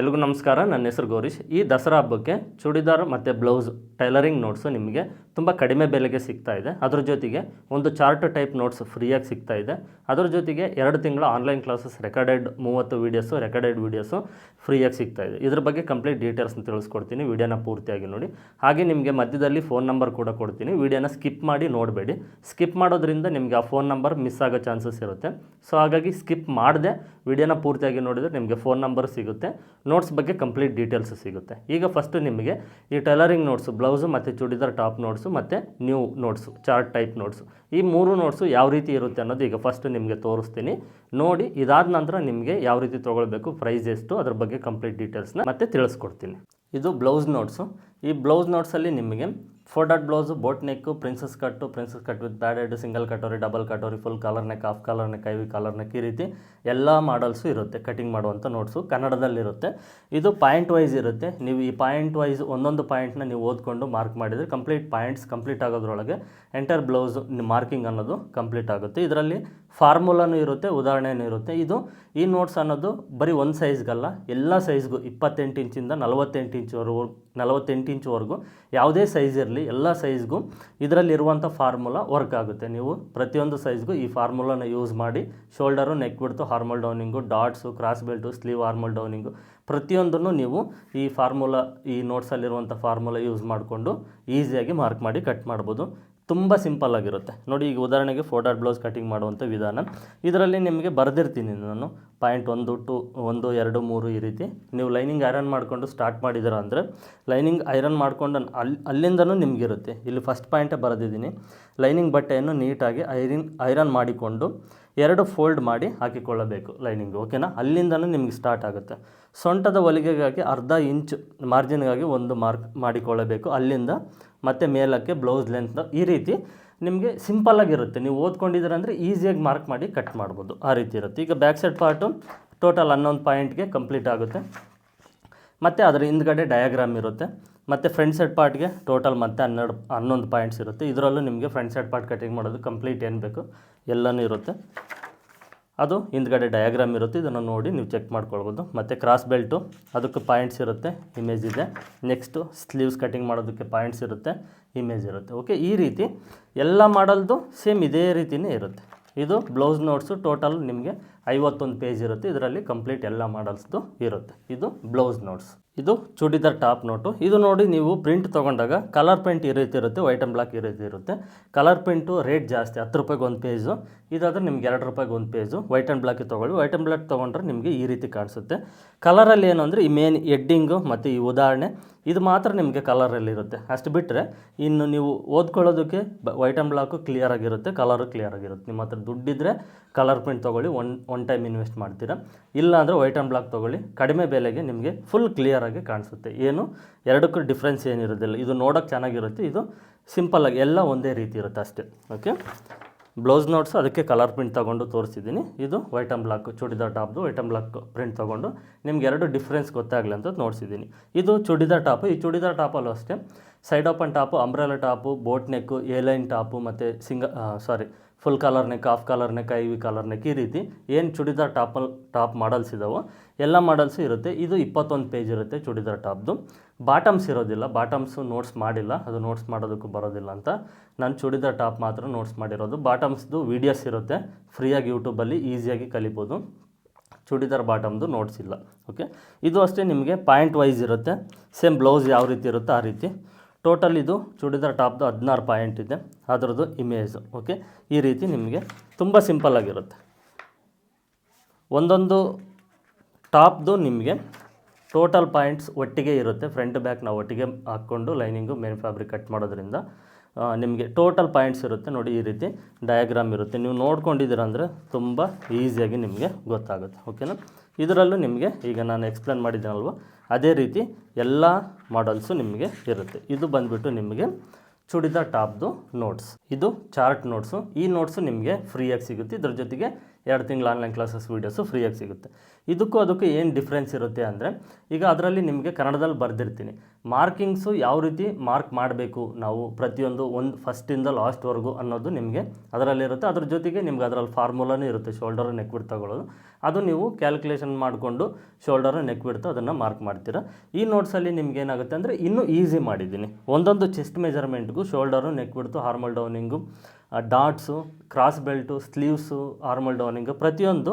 ಎಲ್ರಿಗೂ ನಮಸ್ಕಾರ. ನನ್ನ ಹೆಸರು ಗೌರೀಶ್. ಈ ದಸರಾ ಹಬ್ಬಕ್ಕೆ ಚೂಡಿದಾರ್ ಮತ್ತು ಬ್ಲೌಸ್ ಟೈಲರಿಂಗ್ ನೋಟ್ಸು ನಿಮಗೆ ತುಂಬ ಕಡಿಮೆ ಬೆಲೆಗೆ ಸಿಗ್ತಾ ಇದೆ. ಅದ್ರ ಜೊತೆಗೆ ಒಂದು ಚಾರ್ಟ್ ಟೈಪ್ ನೋಟ್ಸ್ ಫ್ರೀಯಾಗಿ ಸಿಗ್ತಾ ಇದೆ. ಅದ್ರ ಜೊತೆಗೆ ಎರಡು ತಿಂಗಳ ಆನ್ಲೈನ್ ಕ್ಲಾಸಸ್, ರೆಕಾರ್ಡೆಡ್ ಮೂವತ್ತು ವೀಡಿಯೋಸು ರೆಕಾರ್ಡೆಡ್ ವೀಡಿಯೋಸು ಫ್ರೀಯಾಗಿ ಸಿಗ್ತಾ ಇದೆ. ಇದ್ರ ಬಗ್ಗೆ ಕಂಪ್ಲೀಟ್ ಡೀಟೇಲ್ಸ್ನ ತಿಳಿಸ್ಕೊಡ್ತೀನಿ. ವೀಡಿಯೋನ ಪೂರ್ತಿಯಾಗಿ ನೋಡಿ. ಹಾಗೆ ನಿಮಗೆ ಮಧ್ಯದಲ್ಲಿ ಫೋನ್ ನಂಬರ್ ಕೂಡ ಕೊಡ್ತೀನಿ. ವೀಡಿಯೋನ ಸ್ಕಿಪ್ ಮಾಡಿ ನೋಡಬೇಡಿ. ಸ್ಕಿಪ್ ಮಾಡೋದ್ರಿಂದ ನಿಮಗೆ ಆ ಫೋನ್ ನಂಬರ್ ಮಿಸ್ ಆಗೋ ಚಾನ್ಸಸ್ ಇರುತ್ತೆ. ಸೊ ಹಾಗಾಗಿ ಸ್ಕಿಪ್ ಮಾಡದೆ, ವಿಡಿಯೋನ ಪೂರ್ತಿಯಾಗಿ ನೋಡಿದರೆ ನಿಮಗೆ ಫೋನ್ ನಂಬರ್ ಸಿಗುತ್ತೆ. ನೋಟ್ಸ್ ಬಗ್ಗೆ ಕಂಪ್ಲೀಟ್ ಡೀಟೇಲ್ಸ್ ಸಿಗುತ್ತೆ. ಈಗ ಫಸ್ಟು ನಿಮಗೆ ಈ ಟೈಲರಿಂಗ್ ನೋಟ್ಸು, ಬ್ಲೌಸು ಮತ್ತು ಚೂಡಿದಾರ್ ಟಾಪ್ ನೋಟ್ಸು ಮತ್ತು new notes chart type notes ಈ ಮೂರು ನೋಟ್ಸು ಯಾವ ರೀತಿ ಇರುತ್ತೆ ಅನ್ನೋದು ಈಗ ಫಸ್ಟ್ ನಿಮಗೆ ತೋರಿಸ್ತೀನಿ. ನೋಡಿ, ಇದಾದ ನಂತರ ನಿಮಗೆ ಯಾವ ರೀತಿ ತೊಗೊಳ್ಬೇಕು ಪ್ರೈಸ್ ಎಷ್ಟು, ಅದ್ರ ಬಗ್ಗೆ ಕಂಪ್ಲೀಟ್ ಡೀಟೇಲ್ಸ್ನ ಮತ್ತೆ ತಿಳಿಸ್ಕೊಡ್ತೀನಿ. ಇದು ಬ್ಲೌಸ್ ನೋಟ್ಸು ಈ ಬ್ಲೌಸ್ ನೋಟ್ಸಲ್ಲಿ ನಿಮಗೆ four dot blouse boat neck princess cut princess cut with padded single katori double katori full collar neck half collar neck IV collar neck ಈ ರೀತಿ ಎಲ್ಲ ಮಾಡಲ್ಸು ಇರುತ್ತೆ ಕಟಿಂಗ್ ಮಾಡುವಂಥ ನೋಟ್ಸು ಕನ್ನಡದಲ್ಲಿರುತ್ತೆ. ಇದು ಪಾಯಿಂಟ್ ವೈಸ್ ಇರುತ್ತೆ. ನೀವು ಈ ಪಾಯಿಂಟ್ ವೈಸ್ ಒಂದೊಂದು ಪಾಯಿಂಟ್ನ ನೀವು ಓದ್ಕೊಂಡು ಮಾರ್ಕ್ ಮಾಡಿದರೆ ಕಂಪ್ಲೀಟ್ ಪಾಯಿಂಟ್ಸ್ ಕಂಪ್ಲೀಟ್ ಆಗೋದ್ರೊಳಗೆ ಎಂಟರ್ ಬ್ಲೌಸ್ ಮಾರ್ಕಿಂಗ್ ಅನ್ನೋದು ಕಂಪ್ಲೀಟ್ ಆಗುತ್ತೆ. ಇದರಲ್ಲಿ ಫಾರ್ಮುಲಾನು ಇರುತ್ತೆ ಉದಾಹರಣೆಯೂ ಇರುತ್ತೆ. ಇದು ಈ ನೋಟ್ಸ್ ಅನ್ನೋದು ಬರೀ ಒಂದು ಸೈಜ್ಗಲ್ಲ ಎಲ್ಲ ಸೈಜ್ಗೂ ಇಪ್ಪತ್ತೆಂಟು ಇಂಚಿಂದ ನಲವತ್ತೆಂಟು ಇಂಚ್ವರೆಗೂ ನಲವತ್ತೆಂಟು ಇಂಚ್ವರೆಗೂ ಯಾವುದೇ ಸೈಜ್ ಇರಲಿ, ಎಲ್ಲ ಸೈಜ್ಗೂ ಇದರಲ್ಲಿರುವಂಥ ಫಾರ್ಮುಲಾ ವರ್ಕ್ ಆಗುತ್ತೆ. ನೀವು ಪ್ರತಿಯೊಂದು ಸೈಜ್ಗೂ ಈ ಫಾರ್ಮುಲಾನ ಯೂಸ್ ಮಾಡಿ shoulder neck width armhole downing darts cross belt sleeve armhole downing ಪ್ರತಿಯೊಂದನ್ನು ನೀವು ಈ ಫಾರ್ಮುಲಾ ಈ ನೋಟ್ಸಲ್ಲಿರುವಂಥ ಫಾರ್ಮುಲಾ ಯೂಸ್ ಮಾಡಿಕೊಂಡು ಈಸಿಯಾಗಿ ಮಾರ್ಕ್ ಮಾಡಿ ಕಟ್ ಮಾಡ್ಬೋದು. ತುಂಬ ಸಿಂಪಲ್ ಆಗಿರುತ್ತೆ. ನೋಡಿ, ಈಗ ಉದಾಹರಣೆಗೆ ಫೋಟೋ ಬ್ಲೌಸ್ ಕಟಿಂಗ್ ಮಾಡುವಂಥ ವಿಧಾನ. ಇದರಲ್ಲಿ ನಿಮಗೆ ಬರೆದಿರ್ತೀನಿ ನಾನು. ಪಾಯಿಂಟ್ ಒಂದು ಟು ಒಂದು ಎರಡು ಮೂರು ಈ ರೀತಿ. ನೀವು ಲೈನಿಂಗ್ ಐರನ್ ಮಾಡಿಕೊಂಡು ಸ್ಟಾರ್ಟ್ ಮಾಡಿದ್ದೀರ ಅಂದರೆ ಲೈನಿಂಗ್ ಐರನ್ ಮಾಡ್ಕೊಂಡು ಅಲ್ಲಿ ಅಲ್ಲಿಂದನೂ ನಿಮಗಿರುತ್ತೆ. ಇಲ್ಲಿ ಫಸ್ಟ್ ಪಾಯಿಂಟೇ ಬರೆದಿದ್ದೀನಿ. ಲೈನಿಂಗ್ ಬಟ್ಟೆಯನ್ನು ನೀಟಾಗಿ ಐರಿನ್ ಐರನ್ ಮಾಡಿಕೊಂಡು ಎರಡು ಫೋಲ್ಡ್ ಮಾಡಿ ಹಾಕಿಕೊಳ್ಳಬೇಕು ಲೈನಿಂಗ್, ಓಕೆನಾ? ಅಲ್ಲಿಂದನೂ ನಿಮಗೆ ಸ್ಟಾರ್ಟ್ ಆಗುತ್ತೆ. ಸೊಂಟದ ಹೊಲಿಗೆಗಾಗಿ ಅರ್ಧ ಇಂಚ್ ಮಾರ್ಜಿನ್ಗಾಗಿ ಒಂದು ಮಾರ್ಕ್ ಮಾಡಿಕೊಳ್ಳಬೇಕು. ಅಲ್ಲಿಂದ ಮತ್ತು ಮೇಲಕ್ಕೆ ಬ್ಲೌಸ್ ಲೆಂತ್ ಈ ರೀತಿ ನಿಮಗೆ ಸಿಂಪಲ್ಲಾಗಿರುತ್ತೆ ನೀವು ಓದ್ಕೊಂಡಿದ್ದೀರ ಅಂದರೆ ಈಸಿಯಾಗಿ ಮಾರ್ಕ್ ಮಾಡಿ ಕಟ್ ಮಾಡ್ಬೋದು. ಆ ರೀತಿ ಇರುತ್ತೆ. ಈಗ ಬ್ಯಾಕ್ ಸೈಡ್ ಪಾರ್ಟು ಟೋಟಲ್ ಹನ್ನೊಂದು ಪಾಯಿಂಟ್ಗೆ ಕಂಪ್ಲೀಟ್ ಆಗುತ್ತೆ. ಮತ್ತು ಅದರ ಹಿಂದ್ಗಡೆ ಡಯಾಗ್ರಾಮ್ ಇರುತ್ತೆ. ಮತ್ತು ಫ್ರಂಟ್ ಸೈಡ್ ಪಾರ್ಟ್ಗೆ ಟೋಟಲ್ ಮತ್ತೆ ಹನ್ನೆರಡು, ಹನ್ನೊಂದು ಪಾಯಿಂಟ್ಸ್ ಇರುತ್ತೆ. ಇದರಲ್ಲೂ ನಿಮಗೆ ಫ್ರಂಟ್ ಸೈಡ್ ಪಾರ್ಟ್ ಕಟಿಂಗ್ ಮಾಡೋದು ಕಂಪ್ಲೀಟ್ ಏನು ಬೇಕು, ಎಲ್ಲನೂ ಇರುತ್ತೆ. ಅದು ಹಿಂದ್ಗಡೆ ಡಯಾಗ್ರಾಮ್ ಇರುತ್ತೆ. ಇದನ್ನು ನೋಡಿ ನೀವು ಚೆಕ್ ಮಾಡ್ಕೊಳ್ಬೋದು. ಮತ್ತು ಕ್ರಾಸ್ ಬೆಲ್ಟು ಅದಕ್ಕೆ ಪಾಯಿಂಟ್ಸ್ ಇರುತ್ತೆ ಇಮೇಜ್ ಇದೆ. ನೆಕ್ಸ್ಟು ಸ್ಲೀವ್ಸ್ ಕಟಿಂಗ್ ಮಾಡೋದಕ್ಕೆ ಪಾಯಿಂಟ್ಸ್ ಇರುತ್ತೆ ಇಮೇಜ್ ಇರುತ್ತೆ. ಓಕೆ ಈ ರೀತಿ ಎಲ್ಲ ಮಾಡಲ್ದು ಸೇಮ್ ಇದೇ ರೀತಿಯೇ ಇರುತ್ತೆ. ಇದು ಬ್ಲೌಸ್ ನೋಟ್ಸು ಟೋಟಲ್ ನಿಮಗೆ ಐವತ್ತೊಂದು ಪೇಜ್ ಇರುತ್ತೆ. ಇದರಲ್ಲಿ ಕಂಪ್ಲೀಟ್ ಎಲ್ಲ ಮಾಡಲ್ಸ್ದು ಇರುತ್ತೆ. ಇದು ಬ್ಲೌಸ್ ನೋಟ್ಸ್ ಇದು ಚೂಡಿದಾರ್ ಟಾಪ್ ನೋಟು ಇದು ನೋಡಿ ನೀವು ಪ್ರಿಂಟ್ ತೊಗೊಂಡಾಗ ಕಲರ್ ಪ್ರಿಂಟ್ ಈ ರೀತಿ ಇರುತ್ತೆ ವೈಟ್ ಆ್ಯಂಡ್ ಬ್ಲಾಕ್ ಈ ರೀತಿ ಇರುತ್ತೆ. ಕಲರ್ ಪ್ರಿಂಟು ರೇಟ್ ಜಾಸ್ತಿ, ಹತ್ತು ರೂಪಾಯಿಗೆ ಒಂದು ಪೇಜು ಇದಾದರೆ ನಿಮ್ಗೆ ಎರಡು ರೂಪಾಯಿಗೆ ಒಂದು ಪೇಜು ವೈಟ್ ಆ್ಯಂಡ್ ಬ್ಲಾಕಿಗೆ ತೊಗೊಳ್ಳಿ. ವೈಟ್ ಆ್ಯಂಡ್ ಬ್ಲಾಕ್ ತೊಗೊಂಡ್ರೆ ನಿಮಗೆ ಈ ರೀತಿ ಕಾಣಿಸುತ್ತೆ. ಕಲರಲ್ಲಿ ಏನು ಅಂದರೆ ಈ ಮೇನ್ ಎಡ್ಡಿಂಗು ಮತ್ತು ಈ ಉದಾಹರಣೆ, ಇದು ಮಾತ್ರ ನಿಮಗೆ ಕಲರಲ್ಲಿರುತ್ತೆ ಅಷ್ಟು ಬಿಟ್ಟರೆ ಇನ್ನು ನೀವು ಓದ್ಕೊಳ್ಳೋದಕ್ಕೆ ಬ ವೈಟ್ ಆ್ಯಂಡ್ ಬ್ಲಾಕು ಕ್ಲಿಯರ್ ಆಗಿರುತ್ತೆ ಕಲರು ಕ್ಲಿಯರ್ ಆಗಿರುತ್ತೆ. ನಿಮ್ಮ ಹತ್ರ ದುಡ್ಡಿದ್ರೆ ಕಲರ್ ಪ್ರಿಂಟ್ ತೊಗೊಳ್ಳಿ. ಒನ್ ಒನ್ ಟೈಮ್ ಇನ್ವೆಸ್ಟ್ ಮಾಡ್ತೀರಾ? ಇಲ್ಲ ಅಂದರೆ ವೈಟ್ ಆ್ಯಂಡ್ ಬ್ಲಾಕ್ ತೊಗೊಳ್ಳಿ. ಕಡಿಮೆ ಬೆಲೆಗೆ ನಿಮಗೆ ಫುಲ್ ಕ್ಲಿಯರಾಗಿ ಕಾಣಿಸುತ್ತೆ. ಏನು? ಎರಡಕ್ಕೂ ಡಿಫ್ರೆನ್ಸ್ ಏನಿರೋದಿಲ್ಲ. ಇದು ನೋಡೋಕ್ಕೆ ಚೆನ್ನಾಗಿರುತ್ತೆ. ಇದು ಸಿಂಪಲ್ಲಾಗಿ ಎಲ್ಲ ಒಂದೇ ರೀತಿ ಇರುತ್ತೆ ಅಷ್ಟೇ. ಓಕೆ ಬ್ಲೌಸ್ ನೋಟ್ಸ್ ಅದಕ್ಕೆ ಕಲರ್ ಪ್ರಿಂಟ್ ತೊಗೊಂಡು ತೋರಿಸಿದ್ದೀನಿ. ಇದು ವೈಟ್ ಆ್ಯಂಡ್ ಬ್ಲಾಕ್ ಚೂಡಿದಾರ್ ಟಾಪ್ದು ವೈಟ್ ಆ್ಯಂಡ್ ಬ್ಲಾಕ್ ಪ್ರಿಂಟ್ ತೊಗೊಂಡು ನಿಮ್ಗೆ ಎರಡು ಡಿಫ್ರೆನ್ಸ್ ಗೊತ್ತಾಗಲಿ ಅಂತ ನೋಡಿಸಿದ್ದೀನಿ. ಇದು ಚೂಡಿದಾರ್ ಟಾಪು ಈ ಚೂಡಿದಾರ್ ಟಾಪಲ್ಲೂ ಅಷ್ಟೇ. Side open top umbrella top boat neck A line line top ಮತ್ತು ಸಿಂಗ ಸಾರಿ full collar neck half collar neck I V collar neck ಈ ರೀತಿ ಏನು ಚೂಡಿದಾರ್ ಟಾಪಲ್ ಟಾಪ್ ಮಾಡಲ್ಸ್ ಇದಾವೋ ಎಲ್ಲ ಮಾಡಲ್ಸು ಇರುತ್ತೆ. ಇದು ಇಪ್ಪತ್ತೊಂದು ಪೇಜ್ ಇರುತ್ತೆ ಚೂಡಿದಾರ್ ಟಾಪ್ದು. ಬಾಟಮ್ಸ್ ಇರೋದಿಲ್ಲ. ಬಾಟಮ್ಸು ನೋಟ್ಸ್ ಮಾಡಿಲ್ಲ. ಅದು ನೋಟ್ಸ್ ಮಾಡೋದಕ್ಕೂ ಬರೋದಿಲ್ಲ ಅಂತ. ನಾನು ಚೂಡಿದಾರ್ ಟಾಪ್ ಮಾತ್ರ ನೋಟ್ಸ್ ಮಾಡಿರೋದು. ಬಾಟಮ್ಸ್ದು ವೀಡಿಯೋಸ್ ಇರುತ್ತೆ. ಫ್ರೀಯಾಗಿ ಯೂಟ್ಯೂಬಲ್ಲಿ ಈಸಿಯಾಗಿ ಕಲಿಬೋದು. ಚೂಡಿದಾರ್ ಬಾಟಮ್ದು ನೋಟ್ಸ್ ಇಲ್ಲ. ಓಕೆ ಇದು ಅಷ್ಟೇ ನಿಮಗೆ ಪಾಯಿಂಟ್ ವೈಸ್ ಇರುತ್ತೆ. ಸೇಮ್ ಬ್ಲೌಸ್ ಯಾವ ರೀತಿ ಇರುತ್ತೋ ಆ ರೀತಿ. ಟೋಟಲ್ ಇದು ಚೂಡಿದಾರ್ ಟಾಪ್ದು ಹದಿನಾರು ಪಾಯಿಂಟ್ ಇದೆ. ಅದರದ್ದು ಇಮೇಜು ಓಕೆ ಈ ರೀತಿ ನಿಮಗೆ ತುಂಬ ಸಿಂಪಲ್ಲಾಗಿರುತ್ತೆ ಒಂದೊಂದು ಟಾಪ್ದು ನಿಮಗೆ ಟೋಟಲ್ ಪಾಯಿಂಟ್ಸ್ ಒಟ್ಟಿಗೆ ಇರುತ್ತೆ. ಫ್ರಂಟ್ ಬ್ಯಾಕ್ ನಾವು ಒಟ್ಟಿಗೆ ಹಾಕ್ಕೊಂಡು ಲೈನಿಂಗು ಮೇನ್ ಫ್ಯಾಬ್ರಿಕ್ ಕಟ್ ಮಾಡೋದ್ರಿಂದ ನಿಮಗೆ ಟೋಟಲ್ ಪಾಯಿಂಟ್ಸ್ ಇರುತ್ತೆ. ನೋಡಿ, ಈ ರೀತಿ ಡಯಾಗ್ರಾಮ್ ಇರುತ್ತೆ. ನೀವು ನೋಡ್ಕೊಂಡಿದ್ದೀರ ಅಂದರೆ ತುಂಬ ಈಸಿಯಾಗಿ ನಿಮಗೆ ಗೊತ್ತಾಗುತ್ತೆ ಓಕೆನಾ ಇದರಲ್ಲೂ ನಿಮಗೆ ಈಗ ನಾನು ಎಕ್ಸ್ಪ್ಲೇನ್ ಮಾಡಿದ್ದೀನಲ್ವ? ಅದೇ ರೀತಿ ಎಲ್ಲ ಮಾಡಲ್ಸು ನಿಮಗೆ ಇರುತ್ತೆ. ಇದು ಬಂದುಬಿಟ್ಟು ನಿಮಗೆ ಚೂಡಿದಾರ್ ಟಾಪ್ದು ನೋಟ್ಸ್ ಇದು ಚಾರ್ಟ್ ನೋಟ್ಸು ಈ ನೋಟ್ಸು ನಿಮಗೆ ಫ್ರೀಯಾಗಿ ಸಿಗುತ್ತೆ. ಇದ್ರ ಜೊತೆಗೆ ಎರಡು ತಿಂಗಳು ಆನ್ಲೈನ್ ಕ್ಲಾಸಸ್ ವೀಡಿಯೋಸು ಫ್ರೀಯಾಗಿ ಸಿಗುತ್ತೆ. ಇದಕ್ಕೂ ಅದಕ್ಕೂ ಏನು ಡಿಫ್ರೆನ್ಸ್ ಇರುತ್ತೆ ಅಂದರೆ, ಈಗ ಅದರಲ್ಲಿ ನಿಮಗೆ ಕನ್ನಡದಲ್ಲಿ ಬರೆದಿರ್ತೀನಿ. ಮಾರ್ಕಿಂಗ್ಸು ಯಾವ ರೀತಿ ಮಾರ್ಕ್ ಮಾಡಬೇಕು ನಾವು ಪ್ರತಿಯೊಂದು ಒಂದು ಫಸ್ಟಿಂದ ಲಾಸ್ಟ್ವರೆಗೂ ಅನ್ನೋದು ನಿಮಗೆ ಅದರಲ್ಲಿರುತ್ತೆ. ಅದ್ರ ಜೊತೆಗೆ ನಿಮ್ಗೆ ಅದರಲ್ಲಿ ಫಾರ್ಮುಲಾನೂ ಇರುತ್ತೆ. ಶೋಲ್ಡರ್ ನೆಕ್ ಬಿಟ್ಟು ತಗೊಳ್ಳೋದು. ಅದು ನೀವು ಕ್ಯಾಲ್ಕುಲೇಷನ್ ಮಾಡಿಕೊಂಡು ಶೋಲ್ಡರು ನೆಕ್ ಬಿಡ್ತು ಅದನ್ನು ಮಾರ್ಕ್ ಮಾಡ್ತೀರಾ. ಈ ನೋಟ್ಸಲ್ಲಿ ನಿಮ್ಗೆ ಏನಾಗುತ್ತೆ ಅಂದರೆ ಇನ್ನೂ ಈಸಿ ಮಾಡಿದ್ದೀನಿ. ಒಂದೊಂದು chest ಮೆಜರ್ಮೆಂಟ್ಗೂ shoulder neck width armhole downing darts cross belt sleeves armhole downing ಪ್ರತಿಯೊಂದು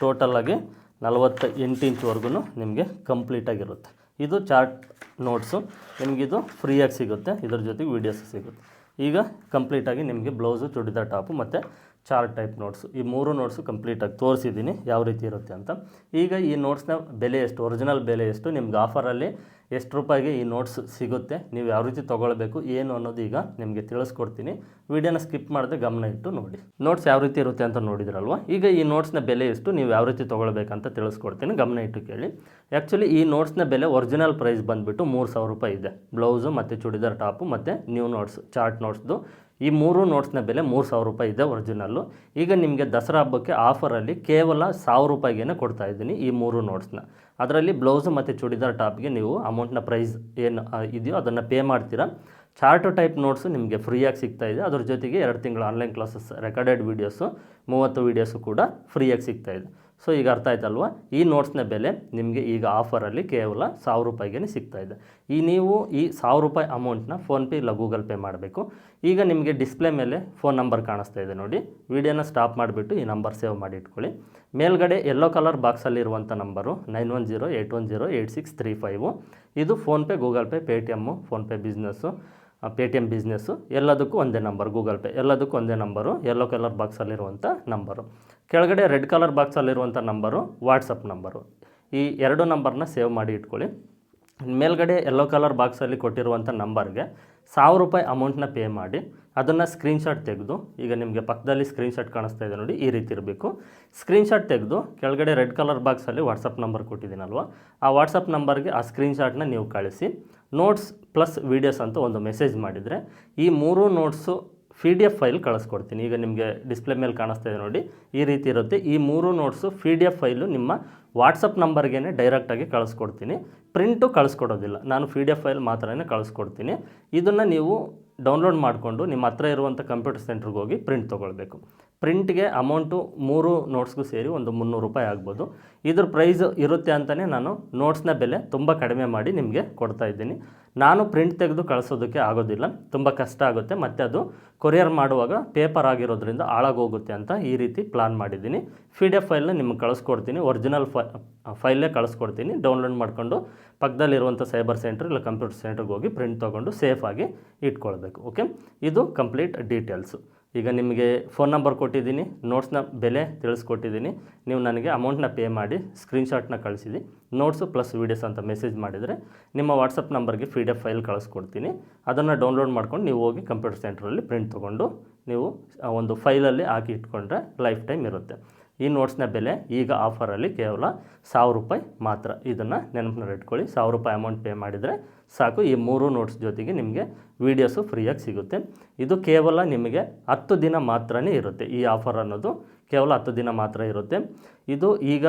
ಟೋಟಲಾಗಿ ನಲವತ್ತ ಎಂಟು ಇಂಚ್ವರೆಗೂ ನಿಮಗೆ ಕಂಪ್ಲೀಟಾಗಿರುತ್ತೆ ಇದು ಚಾರ್ಟ್ ನೋಟ್ಸು ನಿಮಗಿದು ಫ್ರೀಯಾಗಿ ಸಿಗುತ್ತೆ. ಇದ್ರ ಜೊತೆಗೆ ವೀಡಿಯೋಸ್ ಸಿಗುತ್ತೆ. ಈಗ ಕಂಪ್ಲೀಟಾಗಿ ನಿಮಗೆ ಬ್ಲೌಸು ಚೂಡಿದಾರ್ ಟಾಪು ಮತ್ತು ಚಾರ್ಟ್ ಟೈಪ್ ನೋಟ್ಸು ಈ ಮೂರು ನೋಟ್ಸು ಕಂಪ್ಲೀಟಾಗಿ ತೋರಿಸಿದ್ದೀನಿ ಯಾವ ರೀತಿ ಇರುತ್ತೆ ಅಂತ. ಈಗ ಈ ನೋಟ್ಸ್ನ ಬೆಲೆ ಎಷ್ಟು? ಒರಿಜಿನಲ್ ಬೆಲೆ ಎಷ್ಟು? ನಿಮ್ಗೆ ಆಫರಲ್ಲಿ ಎಷ್ಟು ರೂಪಾಯಿಗೆ ಈ ನೋಟ್ಸ್ ಸಿಗುತ್ತೆ, ನೀವು ಯಾವ ರೀತಿ ತೊಗೊಳ್ಬೇಕು, ಏನು ಅನ್ನೋದು ಈಗ ನಿಮಗೆ ತಿಳಿಸ್ಕೊಡ್ತೀನಿ. ವಿಡಿಯೋನ ಸ್ಕಿಪ್ ಮಾಡದೆ ಗಮನ ಇಟ್ಟು ನೋಡಿ. ನೋಟ್ಸ್ ಯಾವ ರೀತಿ ಇರುತ್ತೆ ಅಂತ ನೋಡಿದ್ರಲ್ವ? ಈಗ ಈ ನೋಟ್ಸ್ನ ಬೆಲೆ ಎಷ್ಟು, ನೀವು ಯಾವ ರೀತಿ ತೊಗೊಳ್ಬೇಕಂತ ತಿಳಿಸ್ಕೊಡ್ತೀನಿ. ಗಮನ ಇಟ್ಟು ಕೇಳಿ. ಆ್ಯಕ್ಚುಲಿ ಈ ನೋಟ್ಸ್ನ ಬೆಲೆ ಒರಿಜಿನಲ್ ಪ್ರೈಸ್ ಬಂದುಬಿಟ್ಟು ಮೂರು ಸಾವಿರ ರೂಪಾಯಿ ಇದೆ. ಬ್ಲೌಸು ಮತ್ತು ಚೂಡಿದಾರ್ ಟಾಪು ಮತ್ತು ನ್ಯೂ ನೋಟ್ಸ್ ಚಾರ್ಟ್ ನೋಟ್ಸ್ದು ಈ ಮೂರು ನೋಟ್ಸ್ನ ಬೆಲೆ ಮೂರು ಸಾವಿರ ರೂಪಾಯಿ ಇದೆ ಒರಿಜಿನಲ್ಲು ಈಗ ನಿಮಗೆ ದಸರಾ ಹಬ್ಬಕ್ಕೆ ಆಫರಲ್ಲಿ ಕೇವಲ ಸಾವಿರ ರೂಪಾಯಿಗೇನೆ ಕೊಡ್ತಾ ಇದ್ದೀನಿ ಈ ಮೂರು ನೋಟ್ಸ್ನ ಅದರಲ್ಲಿ ಬ್ಲೌಸು ಮತ್ತು ಚೂಡಿದಾರ್ ಟಾಪ್ಗೆ ನೀವು ಅಮೌಂಟ್ನ ಪ್ರೈಸ್ ಏನು ಇದೆಯೋ ಅದನ್ನು ಪೇ ಮಾಡ್ತೀರಾ. ಚಾರ್ಟ್ ಟೈಪ್ ನೋಟ್ಸು ನಿಮಗೆ ಫ್ರೀಯಾಗಿ ಸಿಗ್ತಾ ಇದೆ. ಅದ್ರ ಜೊತೆಗೆ ಎರಡು ತಿಂಗಳ ಆನ್ಲೈನ್ ಕ್ಲಾಸಸ್ ರೆಕಾರ್ಡೆಡ್ ವೀಡಿಯೋಸು ಮೂವತ್ತು ವೀಡಿಯೋಸು ಕೂಡ ಫ್ರೀಯಾಗಿ ಸಿಗ್ತಾ ಇದೆ. ಸೊ ಈಗ ಅರ್ಥ ಆಯ್ತಲ್ವಾ? ಈ ನೋಟ್ಸ್ನ ಬೆಲೆ ನಿಮಗೆ ಈಗ ಆಫರಲ್ಲಿ ಕೇವಲ ಸಾವಿರ ರೂಪಾಯಿಗೆ ಇದೆ. ಈ ನೀವು ಈ ಸಾವಿರ ರೂಪಾಯಿ ಅಮೌಂಟ್ನ ಫೋನ್ಪೇ ಇಲ್ಲ ಗೂಗಲ್ ಪೇ ಮಾಡಬೇಕು. ಈಗ ನಿಮಗೆ ಡಿಸ್ಪ್ಲೇ ಮೇಲೆ ಫೋನ್ ನಂಬರ್ ಕಾಣಿಸ್ತಾ ಇದೆ ನೋಡಿ. ವಿಡಿಯೋನ ಸ್ಟಾಪ್ ಮಾಡಿಬಿಟ್ಟು ಈ ನಂಬರ್ ಸೇವ್ ಮಾಡಿ ಇಟ್ಕೊಳ್ಳಿ. ಮೇಲ್ಗಡೆ ಎಲ್ಲೋ colour ಬಾಕ್ಸಲ್ಲಿರುವಂಥ number nine one zero eight one zero eight six three five ಇದು PhonePe Google Pay Paytm PhonePe business Paytm business ಎಲ್ಲದಕ್ಕೂ ಒಂದೇ ನಂಬರ್ ಗೂಗಲ್ ಪೇ ಎಲ್ಲದಕ್ಕೂ ಒಂದೇ ನಂಬರು ಯೆಲ್ಲೋ ಕಲರ್ ಬಾಕ್ಸಲ್ಲಿರುವಂಥ ನಂಬರು ಕೆಳಗಡೆ ರೆಡ್ ಕಲರ್ ಬಾಕ್ಸಲ್ಲಿರುವಂಥ ನಂಬರು ವಾಟ್ಸಪ್ ನಂಬರು ಈ ಎರಡು ನಂಬರ್ನ ಸೇವ್ ಮಾಡಿ ಇಟ್ಕೊಳ್ಳಿ. ಮೇಲ್ಗಡೆ ಯೆಲ್ಲೋ ಕಲರ್ ಬಾಕ್ಸಲ್ಲಿ ಕೊಟ್ಟಿರುವಂಥ ನಂಬರ್ಗೆ ಸಾವಿರ ರೂಪಾಯಿ ಅಮೌಂಟ್ನ ಪೇ ಮಾಡಿ, ಅದನ್ನು ಸ್ಕ್ರೀನ್ಶಾಟ್ ತೆಗೆದು, ಈಗ ನಿಮಗೆ ಪಕ್ಕದಲ್ಲಿ ಸ್ಕ್ರೀನ್ಶಾಟ್ ಕಾಣಿಸ್ತಾ ಇದೆ ನೋಡಿ, ಈ ರೀತಿ ಇರಬೇಕು. ಸ್ಕ್ರೀನ್ಶಾಟ್ ತೆಗೆದು, ಕೆಳಗಡೆ ರೆಡ್ ಕಲರ್ ಬಾಕ್ಸಲ್ಲಿ ವಾಟ್ಸಪ್ ನಂಬರ್ ಕೊಟ್ಟಿದ್ದೀನಲ್ವ, ಆ ವಾಟ್ಸಪ್ ನಂಬರ್ಗೆ ಆ ಸ್ಕ್ರೀನ್ಶಾಟ್ನ ನೀವು ಕಳಿಸಿ. ನೋಟ್ಸ್ ಪ್ಲಸ್ ವೀಡಿಯೋಸ್ ಅಂತ ಒಂದು ಮೆಸೇಜ್ ಮಾಡಿದರೆ, ಈ ಮೂರು notes P D F file ಕಳಿಸ್ಕೊಡ್ತೀನಿ. ಈಗ ನಿಮಗೆ ಡಿಸ್ಪ್ಲೇ ಮೇಲೆ ಕಾಣಿಸ್ತಾ ಇದೆ ನೋಡಿ. ಈ ರೀತಿ ಇರುತ್ತೆ. ಈ ಮೂರು notes P D F file ನಿಮ್ಮ ವಾಟ್ಸಪ್ ನಂಬರ್ಗೆ ಡೈರೆಕ್ಟಾಗಿ ಕಳಿಸ್ಕೊಡ್ತೀನಿ. ಪ್ರಿಂಟು ಕಳಿಸ್ಕೊಡೋದಿಲ್ಲ. ನಾನು ಪಿ ಡಿ ಎಫ್ ಫೈಲ್ ಮಾತ್ರನೇ ಕಳಿಸ್ಕೊಡ್ತೀನಿ. ಇದನ್ನು ನೀವು ಡೌನ್ಲೋಡ್ ಮಾಡಿಕೊಂಡು ನಿಮ್ಮ ಹತ್ರ ಇರುವಂಥ ಕಂಪ್ಯೂಟರ್ ಸೆಂಟ್ರಿಗೆ ಹೋಗಿ ಪ್ರಿಂಟ್ ತೊಗೊಳ್ಬೇಕು. ಪ್ರಿಂಟ್ಗೆ ಅಮೌಂಟು ಮೂರು ನೋಟ್ಸ್ಗೂ ಸೇರಿ ಒಂದು ಮುನ್ನೂರು ರೂಪಾಯಿ ಆಗ್ಬೋದು. ಇದ್ರ ಪ್ರೈಸ್ ಇರುತ್ತೆ ಅಂತಲೇ ನಾನು ನೋಟ್ಸ್ನ ಬೆಲೆ ತುಂಬ ಕಡಿಮೆ ಮಾಡಿ ನಿಮಗೆ ಕೊಡ್ತಾ ಇದ್ದೀನಿ. ನಾನು ಪ್ರಿಂಟ್ ತೆಗೆದು ಕಳಿಸೋದಕ್ಕೆ ಆಗೋದಿಲ್ಲ. ತುಂಬ ಕಷ್ಟ ಆಗುತ್ತೆ. ಮತ್ತು ಅದು ಕೊರಿಯರ್ ಮಾಡುವಾಗ ಪೇಪರ್ ಆಗಿರೋದ್ರಿಂದ ಹಾಳಾಗೋಗುತ್ತೆ ಅಂತ ಈ ರೀತಿ ಪ್ಲಾನ್ ಮಾಡಿದ್ದೀನಿ. ಪಿ ಡಿ ಎಫ್ ಫೈಲ್ನ ನಿಮ್ಗೆ ಕಳಿಸ್ಕೊಡ್ತೀನಿ. ಒರಿಜಿನಲ್ ಫೈ ಫೈಲೇ ಕಳಿಸ್ಕೊಡ್ತೀನಿ. ಡೌನ್ಲೋಡ್ ಮಾಡಿಕೊಂಡು ಪಕ್ಕದಲ್ಲಿರುವಂಥ ಸೈಬರ್ ಸೆಂಟ್ರ್ ಇಲ್ಲ ಕಂಪ್ಯೂಟರ್ ಸೆಂಟ್ರಿಗೆ ಹೋಗಿ ಪ್ರಿಂಟ್ ತೊಗೊಂಡು ಸೇಫಾಗಿ ಇಟ್ಕೊಳ್ಬೇಕು. ಓಕೆ ಇದು ಕಂಪ್ಲೀಟ್ ಡೀಟೇಲ್ಸು ಈಗ ನಿಮಗೆ ಫೋನ್ ನಂಬರ್ ಕೊಟ್ಟಿದ್ದೀನಿ ನೋಟ್ಸ್ನ ಬೆಲೆ ತಿಳಿಸ್ಕೊಟ್ಟಿದ್ದೀನಿ. ನೀವು ನನಗೆ ಅಮೌಂಟ್ನ ಪೇ ಮಾಡಿ ಸ್ಕ್ರೀನ್ಶಾಟ್ನ ಕಳಿಸಿದಿ ನೋಟ್ಸು ಪ್ಲಸ್ ವೀಡಿಯೋಸ್ ಅಂತ ಮೆಸೇಜ್ ಮಾಡಿದರೆ ನಿಮ್ಮ ವಾಟ್ಸಪ್ ನಂಬರ್ಗೆ ಪಿ ಡಿ ಎಫ್ ಫೈಲ್ ಕಳಿಸ್ಕೊಡ್ತೀನಿ. ಅದನ್ನು ಡೌನ್ಲೋಡ್ ಮಾಡ್ಕೊಂಡು ನೀವು ಹೋಗಿ ಕಂಪ್ಯೂಟರ್ ಸೆಂಟ್ರಲ್ಲಿ ಪ್ರಿಂಟ್ ತೊಗೊಂಡು ನೀವು ಒಂದು ಫೈಲಲ್ಲಿ ಹಾಕಿ ಇಟ್ಕೊಂಡ್ರೆ ಲೈಫ್ ಟೈಮ್ ಇರುತ್ತೆ. ಈ ನೋಟ್ಸ್ನ ಬೆಲೆ ಈಗ ಆಫರಲ್ಲಿ ಕೇವಲ ಸಾವಿರ ರೂಪಾಯಿ ಮಾತ್ರ. ಇದನ್ನು ನೆನಪಿನಲ್ಲಿ ಇಟ್ಕೊಳ್ಳಿ ಸಾವಿರ ರೂಪಾಯಿ ಅಮೌಂಟ್ ಪೇ ಮಾಡಿದರೆ ಸಾಕು ಈ ಮೂರು ನೋಟ್ಸ್ ಜೊತೆಗೆ ನಿಮಗೆ ವೀಡಿಯೋಸು ಫ್ರೀಯಾಗಿ ಸಿಗುತ್ತೆ. ಇದು ಕೇವಲ ನಿಮಗೆ ಹತ್ತು ದಿನ ಮಾತ್ರನೇ ಇರುತ್ತೆ ಈ ಆಫರ್ ಅನ್ನೋದು. ಕೇವಲ ಹತ್ತು ದಿನ ಮಾತ್ರ ಇರುತ್ತೆ. ಇದು ಈಗ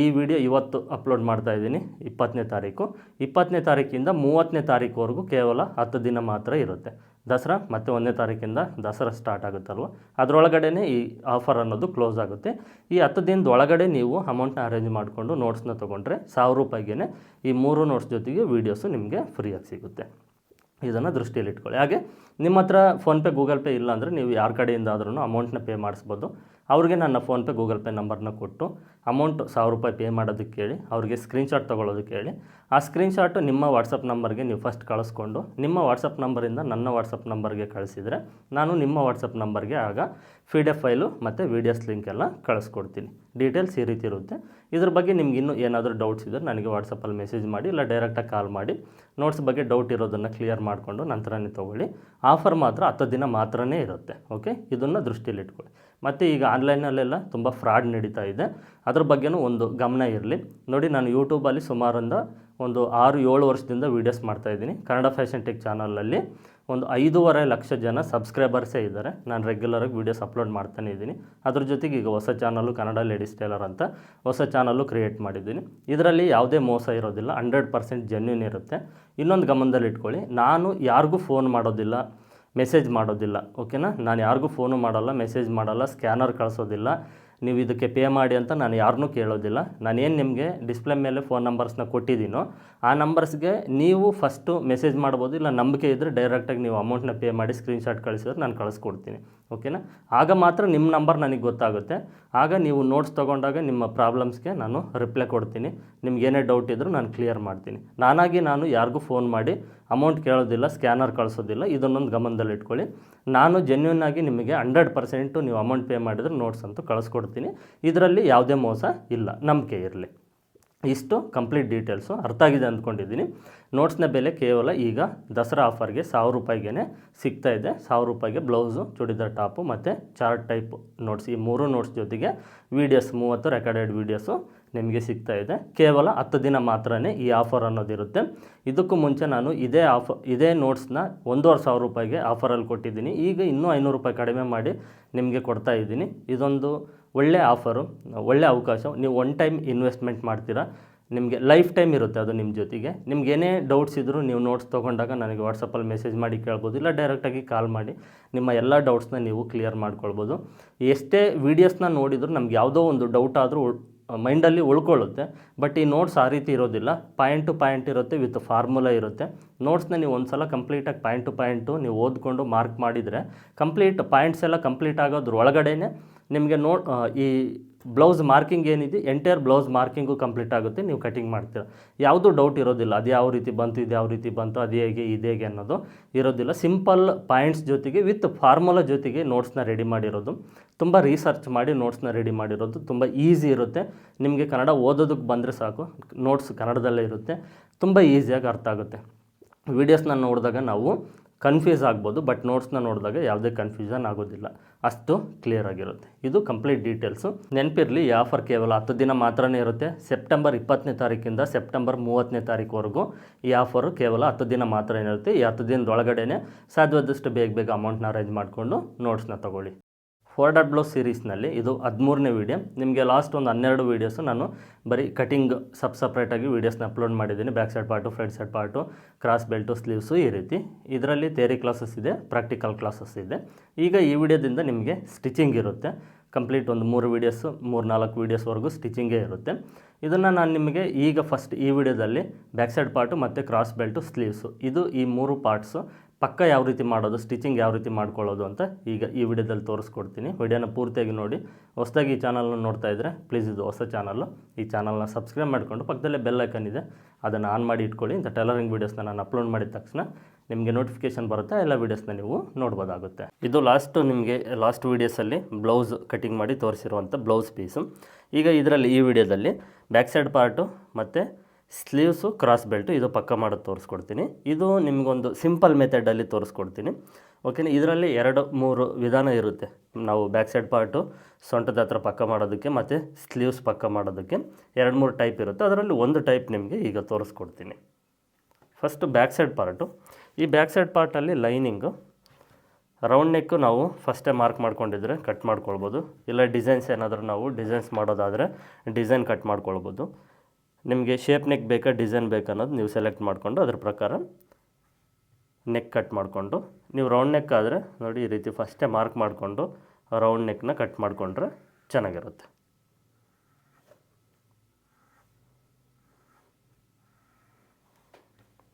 ಈ ವಿಡಿಯೋ ಇವತ್ತು ಅಪ್ಲೋಡ್ ಮಾಡ್ತಾ ಇದ್ದೀನಿ, ಇಪ್ಪತ್ತನೇ ತಾರೀಕು. ಇಪ್ಪತ್ತನೇ ತಾರೀಕಿಂದ ಮೂವತ್ತನೇ ತಾರೀಕುವರೆಗೂ ಕೇವಲ ಹತ್ತು ದಿನ ಮಾತ್ರ ಇರುತ್ತೆ. ದಸರಾ ಮತ್ತು ಒಂದನೇ ತಾರೀಕಿಂದ ದಸರಾ ಸ್ಟಾರ್ಟ್ ಆಗುತ್ತಲ್ವ? ಅದರೊಳಗಡೆನೇ ಈ ಆಫರ್ ಅನ್ನೋದು ಕ್ಲೋಸ್ ಆಗುತ್ತೆ. ಈ ಹತ್ತು ದಿನದ ಒಳಗಡೆ ನೀವು ಅಮೌಂಟ್ನ ಅರೇಂಜ್ ಮಾಡಿಕೊಂಡು ನೋಟ್ಸ್ನ ತೊಗೊಂಡ್ರೆ ಸಾವಿರ ರೂಪಾಯಿಗೆ ಈ ಮೂರು ನೋಟ್ಸ್ ಜೊತೆಗೆ ವೀಡಿಯೋಸು ನಿಮಗೆ ಫ್ರೀಯಾಗಿ ಸಿಗುತ್ತೆ. ಇದನ್ನು ದೃಷ್ಟಿಯಲ್ಲಿ ಇಟ್ಕೊಳ್ಳಿ ಹಾಗೆ ನಿಮ್ಮ ಹತ್ರ ಫೋನ್ಪೇ ಗೂಗಲ್ ಪೇ ಇಲ್ಲ ಅಂದರೆ ನೀವು ಯಾರ ಕಡೆಯಿಂದ ಆದ್ರೂ ಅಮೌಂಟ್ನ ಪೇ ಮಾಡಿಸ್ಬೋದು. ಅವ್ರಿಗೆ ನನ್ನ ಫೋನ್ಪೇ ಗೂಗಲ್ ಪೇ ನಂಬರ್ನ ಕೊಟ್ಟು ಅಮೌಂಟ್ ಸಾವಿರ ರೂಪಾಯಿ ಪೇ ಮಾಡೋದಕ್ಕೆ ಹೇಳಿ, ಅವ್ರಿಗೆ ಸ್ಕ್ರೀನ್ಶಾಟ್ ತೊಗೊಳೋದಕ್ಕೆ ಹೇಳಿ, ಆ ಸ್ಕ್ರೀನ್ಶಾಟು ನಿಮ್ಮ ವಾಟ್ಸಪ್ ನಂಬರ್ಗೆ ನೀವು ಫಸ್ಟ್ ಕಳಿಸ್ಕೊಂಡು, ನಿಮ್ಮ ವಾಟ್ಸಪ್ ನಂಬರಿಂದ ನನ್ನ ವಾಟ್ಸಪ್ ನಂಬರ್ಗೆ ಕಳಿಸಿದರೆ ನಾನು ನಿಮ್ಮ ವಾಟ್ಸಪ್ ನಂಬರ್ಗೆ ಆಗ ಪಿ ಡಿ ಎಫ್ ಫೈಲು ಮತ್ತು ವೀಡಿಯೋಸ್ ಲಿಂಕ್ ಎಲ್ಲ ಕಳಿಸ್ಕೊಡ್ತೀನಿ. ಡೀಟೇಲ್ಸ್ ಈ ರೀತಿ ಇರುತ್ತೆ. ಇದ್ರ ಬಗ್ಗೆ ನಿಮ್ಗೆ ಇನ್ನೂ ಏನಾದರೂ ಡೌಟ್ಸ್ ಇದ್ದರೆ ನನಗೆ ವಾಟ್ಸಪ್ಪಲ್ಲಿ ಮೆಸೇಜ್ ಮಾಡಿ, ಇಲ್ಲ ಡೈರೆಕ್ಟಾಗಿ ಕಾಲ್ ಮಾಡಿ. ನೋಟ್ಸ್ ಬಗ್ಗೆ ಡೌಟ್ ಇರೋದನ್ನು ಕ್ಲಿಯರ್ ಮಾಡಿಕೊಂಡು ನಂತರನೇ ತೊಗೊಳ್ಳಿ. ಆಫರ್ ಮಾತ್ರ ಹತ್ತು ದಿನ ಮಾತ್ರನೇ ಇರುತ್ತೆ ಓಕೆ ಇದನ್ನು ದೃಷ್ಟಿಯಲ್ಲಿ ಇಟ್ಕೊಳ್ಳಿ. ಮತ್ತು ಈಗ ಆನ್ಲೈನಲ್ಲೆಲ್ಲ ತುಂಬ ಫ್ರಾಡ್ ನಡೀತಾ ಇದೆ. ಅದ್ರ ಬಗ್ಗೆನೂ ಒಂದು ಗಮನ ಇರಲಿ. ನೋಡಿ, ನಾನು ಯೂಟ್ಯೂಬಲ್ಲಿ ಸುಮಾರಿಂದ ಒಂದು ಆರು ಏಳು ವರ್ಷದಿಂದ ವೀಡಿಯೋಸ್ ಮಾಡ್ತಾಯಿದ್ದೀನಿ ಕನ್ನಡ ಫ್ಯಾಷನ್ ಟೆಕ್ ಚಾನಲಲ್ಲಿ ಒಂದು ಐದೂವರೆ ಲಕ್ಷ ಜನ ಸಬ್ಸ್ಕ್ರೈಬರ್ಸೇ ಇದ್ದಾರೆ. ನಾನು ರೆಗ್ಯುಲರಾಗಿ ವೀಡಿಯೋಸ್ ಅಪ್ಲೋಡ್ ಮಾಡ್ತಾನೆ ಇದ್ದೀನಿ. ಅದ್ರ ಜೊತೆಗೆ ಈಗ ಹೊಸ ಚಾನಲ್ಲು ಕನ್ನಡ ಲೇಡೀಸ್ ಟೇಲರ್ ಅಂತ ಹೊಸ ಚಾನಲ್ಲು ಕ್ರಿಯೇಟ್ ಮಾಡಿದ್ದೀನಿ. ಇದರಲ್ಲಿ ಯಾವುದೇ ಮೋಸ ಇರೋದಿಲ್ಲ ಹಂಡ್ರೆಡ್ ಪರ್ಸೆಂಟ್ ಜೆನ್ಯೂನ್ ಇರುತ್ತೆ. ಇನ್ನೊಂದು ಗಮನದಲ್ಲಿ ಇಟ್ಕೊಳ್ಳಿ, ನಾನು ಯಾರಿಗೂ ಫೋನ್ ಮಾಡೋದಿಲ್ಲ ಮೆಸೇಜ್ ಮಾಡೋದಿಲ್ಲ ಓಕೆನಾ ನಾನು ಯಾರಿಗೂ ಫೋನು ಮಾಡಲ್ಲ ಮೆಸೇಜ್ ಮಾಡಲ್ಲ ಸ್ಕ್ಯಾನರ್ ಕಳಿಸೋದಿಲ್ಲ ನೀವು ಇದಕ್ಕೆ ಪೇ ಮಾಡಿ ಅಂತ ನಾನು ಯಾರನ್ನೂ ಕೇಳೋದಿಲ್ಲ. ನಾನೇನು ನಿಮಗೆ ಡಿಸ್ಪ್ಲೇ ಮೇಲೆ ಫೋನ್ ನಂಬರ್ಸ್ನ ಕೊಟ್ಟಿದ್ದೀನೋ ಆ ನಂಬರ್ಸ್ಗೆ ನೀವು ಫಸ್ಟು ಮೆಸೇಜ್ ಮಾಡ್ಬೋದು ಇಲ್ಲ ನಂಬಿಕೆ ಇದ್ದರೆ ಡೈರೆಕ್ಟಾಗಿ ನೀವು ಅಮೌಂಟ್ನ ಪೇ ಮಾಡಿ ಸ್ಕ್ರೀನ್ಶಾಟ್ ಕಳಿಸಿದ್ರೆ ನಾನು ಕಳಿಸ್ಕೊಡ್ತೀನಿ. ಓಕೆನಾ? ಆಗ ಮಾತ್ರ ನಿಮ್ಮ ನಂಬರ್ ನನಗೆ ಗೊತ್ತಾಗುತ್ತೆ. ಆಗ ನೀವು ನೋಟ್ಸ್ ತೊಗೊಂಡಾಗ ನಿಮ್ಮ ಪ್ರಾಬ್ಲಮ್ಸ್ಗೆ ನಾನು ರಿಪ್ಲೈ ಕೊಡ್ತೀನಿ. ನಿಮ್ಗೆ ಏನೇ ಡೌಟ್ ಇದ್ದರೂ ನಾನು ಕ್ಲಿಯರ್ ಮಾಡ್ತೀನಿ. ನಾನಾಗಿ ನಾನು ಯಾರಿಗೂ ಫೋನ್ ಮಾಡಿ ಅಮೌಂಟ್ ಕೇಳೋದಿಲ್ಲ ಸ್ಕ್ಯಾನರ್ ಕಳಿಸೋದಿಲ್ಲ, ಇದನ್ನೊಂದು ಗಮನದಲ್ಲಿ ಇಟ್ಕೊಳ್ಳಿ. ನಾನು ಜೆನ್ಯೂನ್ ಆಗಿ ನಿಮಗೆ ಹಂಡ್ರೆಡ್ ಪರ್ಸೆಂಟು ನೀವು ಅಮೌಂಟ್ ಪೇ ಮಾಡಿದ್ರೆ ನೋಟ್ಸ್ ಅಂತೂ ಕಳಿಸ್ಕೊಡ್ತೀನಿ. ಇದರಲ್ಲಿ ಯಾವುದೇ ಮೋಸ ಇಲ್ಲ. ನಂಬಿಕೆ ಇರಲಿ. ಇಷ್ಟು ಕಂಪ್ಲೀಟ್ ಡೀಟೇಲ್ಸು ಅರ್ಥ ಆಗಿದೆ ಅಂದ್ಕೊಂಡಿದ್ದೀನಿ. ನೋಟ್ಸ್ನ ಬೆಲೆ ಕೇವಲ ಈಗ ದಸರಾ ಆಫರ್ಗೆ ಸಾವಿರ ರೂಪಾಯಿಗೆ ಸಿಗ್ತಾ ಇದೆ. ಸಾವಿರ ರೂಪಾಯಿಗೆ ಬ್ಲೌಸು ಚೂಡಿದಾರ್ ಟಾಪು ಮತ್ತು ಚಾರ್ಟ್ ಟೈಪ್ ನೋಟ್ಸ್ ಈ ಮೂರು ನೋಟ್ಸ್ ಜೊತೆಗೆ ವೀಡಿಯೋಸ್ ಮೂವತ್ತು ರೆಕಾರ್ಡೆಡ್ ವೀಡಿಯೋಸು ನಿಮಗೆ ಸಿಗ್ತಾ ಇದೆ. ಕೇವಲ ಹತ್ತು ದಿನ ಮಾತ್ರ ಈ ಆಫರ್ ಅನ್ನೋದಿರುತ್ತೆ ಇದಕ್ಕೂ ಮುಂಚೆ ನಾನು ಇದೇ ಆಫ ಇದೇ ನೋಟ್ಸ್ನ ಒಂದೂವರೆ ಸಾವಿರ ರೂಪಾಯಿಗೆ ಆಫರಲ್ಲಿ ಕೊಟ್ಟಿದ್ದೀನಿ. ಈಗ ಇನ್ನೂ ಐನೂರು ರೂಪಾಯಿ ಕಡಿಮೆ ಮಾಡಿ ನಿಮಗೆ ಕೊಡ್ತಾ ಇದ್ದೀನಿ. ಇದೊಂದು ಒಳ್ಳೆ ಆಫರು ಒಳ್ಳೆ ಅವಕಾಶ. ನೀವು ಒನ್ ಟೈಮ್ ಇನ್ವೆಸ್ಟ್ಮೆಂಟ್ ಮಾಡ್ತೀರಾ, ನಿಮಗೆ ಲೈಫ್ ಟೈಮ್ ಇರುತ್ತೆ ಅದು ನಿಮ್ಮ ಜೊತೆಗೆ. ನಿಮ್ಗೆ ಏನೇ ಡೌಟ್ಸ್ ಇದ್ದರೂ ನೀವು ನೋಟ್ಸ್ ತೊಗೊಂಡಾಗ ನನಗೆ ವಾಟ್ಸಪ್ಪಲ್ಲಿ ಮೆಸೇಜ್ ಮಾಡಿ ಕೇಳ್ಬೋದು, ಇಲ್ಲ ಡೈರೆಕ್ಟಾಗಿ ಕಾಲ್ ಮಾಡಿ ನಿಮ್ಮ ಎಲ್ಲ ಡೌಟ್ಸ್ನ ನೀವು ಕ್ಲಿಯರ್ ಮಾಡ್ಕೊಳ್ಬೋದು. ಎಷ್ಟೇ ವೀಡಿಯೋಸ್ನ ನೋಡಿದರೂ ನಮ್ಗೆ ಯಾವುದೋ ಒಂದು ಡೌಟ್ ಆದರೂ ಮೈಂಡಲ್ಲಿ ಉಳ್ಕೊಳ್ಳುತ್ತೆ. ಬಟ್ ಈ ನೋಟ್ಸ್ ಆ ರೀತಿ ಇರೋದಿಲ್ಲ. ಪಾಯಿಂಟ್ ಟು ಪಾಯಿಂಟ್ ಇರುತ್ತೆ ವಿತ್ ಫಾರ್ಮುಲಾ ಇರುತ್ತೆ. ನೋಟ್ಸ್ನ ನೀವು ಒಂದು ಸಲ ಕಂಪ್ಲೀಟಾಗಿ ಪಾಯಿಂಟ್ ಟು ಪಾಯಿಂಟು ನೀವು ಓದ್ಕೊಂಡು ಮಾರ್ಕ್ ಮಾಡಿದರೆ ಕಂಪ್ಲೀಟ್ ಪಾಯಿಂಟ್ಸ್ ಎಲ್ಲ ಕಂಪ್ಲೀಟ್ ಆಗೋದ್ರ ಒಳಗಡೆನೆ ನಿಮಗೆ ನೋಟ್ ಈ ಬ್ಲೌಸ್ ಮಾರ್ಕಿಂಗ್ ಏನಿದೆ ಎಂಟೈರ್ ಬ್ಲೌಸ್ ಮಾರ್ಕಿಂಗು ಕಂಪ್ಲೀಟ್ ಆಗುತ್ತೆ, ನೀವು ಕಟಿಂಗ್ ಮಾಡ್ತೀರ. ಯಾವುದೂ ಡೌಟ್ ಇರೋದಿಲ್ಲ, ಅದು ಯಾವ ರೀತಿ ಬಂತು, ಇದು ಯಾವ ರೀತಿ ಬಂತು, ಅದು ಹೇಗೆ, ಇದು ಹೇಗೆ ಅನ್ನೋದು ಇರೋದಿಲ್ಲ. ಸಿಂಪಲ್ ಪಾಯಿಂಟ್ಸ್ ಜೊತೆಗೆ ವಿತ್ ಫಾರ್ಮುಲಾ ಜೊತೆಗೆ ನೋಟ್ಸ್ನ ರೆಡಿ ಮಾಡಿರೋದು. ತುಂಬ ರಿಸರ್ಚ್ ಮಾಡಿ ನೋಟ್ಸ್ನ ರೆಡಿ ಮಾಡಿರೋದು. ತುಂಬ ಈಸಿ ಇರುತ್ತೆ. ನಿಮಗೆ ಕನ್ನಡ ಓದೋದಕ್ಕೆ ಬಂದರೆ ಸಾಕು. ನೋಟ್ಸ್ ಕನ್ನಡದಲ್ಲೇ ಇರುತ್ತೆ. ತುಂಬ ಈಸಿಯಾಗಿ ಅರ್ಥ ಆಗುತ್ತೆ. ವೀಡಿಯೋಸ್ನ ನೋಡಿದಾಗ ನಾವು ಕನ್ಫ್ಯೂಸ್ ಆಗ್ಬೋದು ಬಟ್ ನೋಟ್ಸ್ನ ನೋಡಿದಾಗ ಯಾವುದೇ ಕನ್ಫ್ಯೂಷನ್ ಆಗೋದಿಲ್ಲ. ಅಷ್ಟು ಕ್ಲಿಯರ್ ಆಗಿರುತ್ತೆ. ಇದು ಕಂಪ್ಲೀಟ್ ಡೀಟೇಲ್ಸು ನೆನಪಿರಲಿ, ಈ ಆಫರ್ ಕೇವಲ ಹತ್ತು ದಿನ ಮಾತ್ರನೇ ಇರುತ್ತೆ. ಸೆಪ್ಟೆಂಬರ್ ಇಪ್ಪತ್ತನೇ ತಾರೀಕಿಂದ ಸೆಪ್ಟೆಂಬರ್ ಮೂವತ್ತನೇ ತಾರೀಕುವರೆಗೂ ಈ ಆಫರು ಕೇವಲ ಹತ್ತು ದಿನ ಮಾತ್ರ ಇರುತ್ತೆ. ಈ ಹತ್ತು ದಿನದೊಳಗಡೆ ಸಾಧ್ಯವಾದಷ್ಟು ಬೇಗ ಬೇಗ ಅಮೌಂಟ್ನ ಅರೇಂಜ್ ಮಾಡಿಕೊಂಡು ನೋಟ್ಸ್ನ ತೊಗೊಳ್ಳಿ. ಫೋರ್ ಡಾಟ್ ಬ್ಲೌಸ್ ಸೀರೀಸ್ನಲ್ಲಿ ಇದು ಹದಿಮೂರನೇ ವೀಡಿಯೋ ನಿಮಗೆ ಲಾಸ್ಟ್ ಒಂದು ಹನ್ನೆರಡು ವೀಡಿಯೋಸು ನಾನು ಬರೀ ಕಟಿಂಗ್ ಸಪ್ ಸಪ್ರೇಟಾಗಿ ವೀಡಿಯೋಸ್ನ ಅಪ್ಲೋಡ್ ಮಾಡಿದ್ದೀನಿ. Back side part front side part cross belt sleeves ಈ ರೀತಿ. ಇದರಲ್ಲಿ ಥೇರಿ ಕ್ಲಾಸಸ್ ಇದೆ ಪ್ರಾಕ್ಟಿಕಲ್ ಕ್ಲಾಸಸ್ ಇದೆ. ಈಗ ಈ ವಿಡಿಯೋದಿಂದ ನಿಮಗೆ ಸ್ಟಿಚಿಂಗ್ ಇರುತ್ತೆ. ಕಂಪ್ಲೀಟ್ ಒಂದು ಮೂರು ವೀಡಿಯೋಸು ಮೂರು ನಾಲ್ಕು ವೀಡಿಯೋಸ್ವರೆಗೂ ಸ್ಟಿಚಿಂಗೇ ಇರುತ್ತೆ. ಇದನ್ನು ನಾನು ನಿಮಗೆ ಈಗ ಫಸ್ಟ್ ಈ ವಿಡಿಯೋದಲ್ಲಿ ಬ್ಯಾಕ್ ಸೈಡ್ ಪಾರ್ಟು ಮತ್ತು ಕ್ರಾಸ್ ಬೆಲ್ಟು ಸ್ಲೀವ್ಸು ಇದು ಈ ಮೂರು ಪಾರ್ಟ್ಸು ಪಕ್ಕ ಯಾವ ರೀತಿ ಮಾಡೋದು ಸ್ಟಿಚಿಂಗ್ ಯಾವ ರೀತಿ ಮಾಡ್ಕೊಳ್ಳೋದು ಅಂತ ಈಗ ಈ ವಿಡಿಯೋದಲ್ಲಿ ತೋರಿಸ್ಕೊಡ್ತೀನಿ. ವಿಡಿಯೋನ ಪೂರ್ತಿಯಾಗಿ ನೋಡಿ. ಹೊಸದಾಗಿ ಈ ಚಾನಲ್ನ ನೋಡ್ತಾ ಇದ್ದರೆ ಪ್ಲೀಸ್ ಇದು ಹೊಸ ಚಾನಲ್ಲು. ಈ ಚಾನಲ್ನ ಸಬ್ಸ್ಕ್ರೈಬ್ ಮಾಡಿಕೊಂಡು ಪಕ್ಕದಲ್ಲೇ ಬೆಲ್ ಐಕನ್ ಇದೆ. ಅದನ್ನು ಆನ್ ಮಾಡಿ ಇಟ್ಕೊಳ್ಳಿ. ಇಂಥ ಟೈಲರಿಂಗ್ ವೀಡಿಯೋಸ್ನ ನಾನು ಅಪ್ಲೋಡ್ ಮಾಡಿದ ತಕ್ಷಣ ನಿಮಗೆ ನೋಟಿಫಿಕೇಶನ್ ಬರುತ್ತೆ. ಎಲ್ಲ ವೀಡಿಯೋಸ್ನ ನೀವು ನೋಡ್ಬೋದಾಗುತ್ತೆ. ಇದು ಲಾಸ್ಟು ನಿಮಗೆ ಲಾಸ್ಟ್ ವೀಡಿಯೋಸಲ್ಲಿ ಬ್ಲೌಸ್ ಕಟಿಂಗ್ ಮಾಡಿ ತೋರಿಸಿರುವಂಥ ಬ್ಲೌಸ್ ಪೀಸು ಈಗ ಇದರಲ್ಲಿ ಈ ವಿಡಿಯೋದಲ್ಲಿ ಬ್ಯಾಕ್ ಸೈಡ್ ಪಾರ್ಟು ಮತ್ತು ಸ್ಲೀವ್ಸು, ಕ್ರಾಸ್ ಬೆಲ್ಟು ಇದು ಪಕ್ಕ ಮಾಡೋದು ತೋರಿಸ್ಕೊಡ್ತೀನಿ. ಇದು ನಿಮಗೊಂದು ಸಿಂಪಲ್ ಮೆಥಡಲ್ಲಿ ತೋರಿಸ್ಕೊಡ್ತೀನಿ. ಓಕೆನಾ, ಇದರಲ್ಲಿ ಎರಡು, ಮೂರು ವಿಧಾನ ಇರುತ್ತೆ. ನಾವು ಬ್ಯಾಕ್ ಸೈಡ್ ಪಾರ್ಟು, ಸೊಂಟದ ಹತ್ರ ಪಕ್ಕ ಮಾಡೋದಕ್ಕೆ ಮತ್ತು ಸ್ಲೀವ್ಸ್ ಪಕ್ಕ ಮಾಡೋದಕ್ಕೆ ಎರಡು, ಮೂರು ಟೈಪ್ ಇರುತ್ತೆ. ಅದರಲ್ಲಿ ಒಂದು ಟೈಪ್ ನಿಮಗೆ ಈಗ ತೋರಿಸ್ಕೊಡ್ತೀನಿ. First back side part. ಈ ಬ್ಯಾಕ್ ಸೈಡ್ ಪಾರ್ಟಲ್ಲಿ ಲೈನಿಂಗು. ರೌಂಡ್ ನೆಕ್ಕು ನಾವು ಫಸ್ಟೇ ಮಾರ್ಕ್ ಮಾಡ್ಕೊಂಡಿದ್ರೆ ಕಟ್ ಮಾಡ್ಕೊಳ್ಬೋದು. ಇಲ್ಲ ಡಿಸೈನ್ಸ್ ಏನಾದರೂ ನಾವು ಡಿಸೈನ್ಸ್ ಮಾಡೋದಾದರೆ ಡಿಸೈನ್ ಕಟ್ ಮಾಡ್ಕೊಳ್ಬೋದು. ನಿಮಗೆ ಶೇಪ್ ನೆಕ್ ಬೇಕಾ ಡಿಸೈನ್ ಬೇಕಾ ಅನ್ನೋದು ನೀವು ಸೆಲೆಕ್ಟ್ ಮಾಡಿಕೊಂಡು ಅದ್ರ ಪ್ರಕಾರ ನೆಕ್ ಕಟ್ ಮಾಡಿಕೊಂಡು, ನೀವು ರೌಂಡ್ ನೆಕ್ ಆದರೆ ನೋಡಿ ಈ ರೀತಿ ಫಸ್ಟೇ ಮಾರ್ಕ್ ಮಾಡಿಕೊಂಡು ರೌಂಡ್ ನೆಕ್ನ ಕಟ್ ಮಾಡಿಕೊಂಡ್ರೆ ಚೆನ್ನಾಗಿರುತ್ತೆ.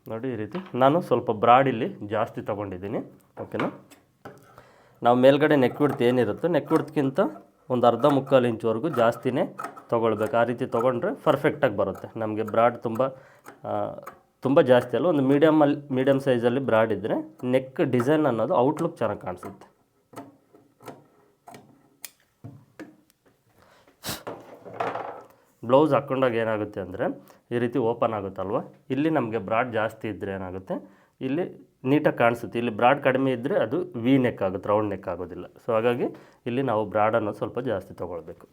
ನೋಡಿ ಈ ರೀತಿ ನಾನು ಸ್ವಲ್ಪ ಬ್ರಾಡ್ ಇಲ್ಲಿ ಜಾಸ್ತಿ ತೊಗೊಂಡಿದ್ದೀನಿ ಓಕೆನಾ ನಾವು ಮೇಲ್ಗಡೆ ನೆಕ್ ಬಿಡ್ತು ಏನಿರುತ್ತೋ ನೆಕ್ ಬಿಡ್ತಕ್ಕಿಂತ ಒಂದು ಅರ್ಧ ಮುಕ್ಕಾಲು ಇಂಚ್ವರೆಗೂ ಜಾಸ್ತಿನೇ ತೊಗೊಳ್ಬೇಕು. ಆ ರೀತಿ ತೊಗೊಂಡ್ರೆ ಪರ್ಫೆಕ್ಟಾಗಿ ಬರುತ್ತೆ. ನಮಗೆ ಬ್ರಾಡ್ ತುಂಬ ತುಂಬ ಜಾಸ್ತಿ ಅಲ್ಲ, ಒಂದು ಮೀಡಿಯಮಲ್ಲಿ ಮೀಡಿಯಮ್ ಸೈಜಲ್ಲಿ ಬ್ರಾಡ್ ಇದ್ದರೆ ನೆಕ್ ಡಿಸೈನ್ ಅನ್ನೋದು ಔಟ್ಲುಕ್ ಚೆನ್ನಾಗಿ ಕಾಣಿಸುತ್ತೆ. ಬ್ಲೌಸ್ ಹಾಕ್ಕೊಂಡಾಗ ಏನಾಗುತ್ತೆ ಅಂದರೆ, ಈ ರೀತಿ ಓಪನ್ ಆಗುತ್ತಲ್ವ? ಇಲ್ಲಿ ನಮಗೆ ಬ್ರಾಡ್ ಜಾಸ್ತಿ ಇದ್ದರೆ ಏನಾಗುತ್ತೆ? ಇಲ್ಲಿ ನೀಟಾಗಿ ಕಾಣಿಸುತ್ತೆ. ಇಲ್ಲಿ ಬ್ರಾಡ್ ಕಡಿಮೆ ಇದ್ದರೆ ಅದು ವಿ ನೆಕ್ ಆಗುತ್ತೆ ರೌಂಡ್ ನೆಕ್ ಆಗೋದಿಲ್ಲ. ಸೊ ಹಾಗಾಗಿ ಇಲ್ಲಿ ನಾವು ಬ್ರಾಡನ್ನು ಸ್ವಲ್ಪ ಜಾಸ್ತಿ ತೊಗೊಳ್ಬೇಕು.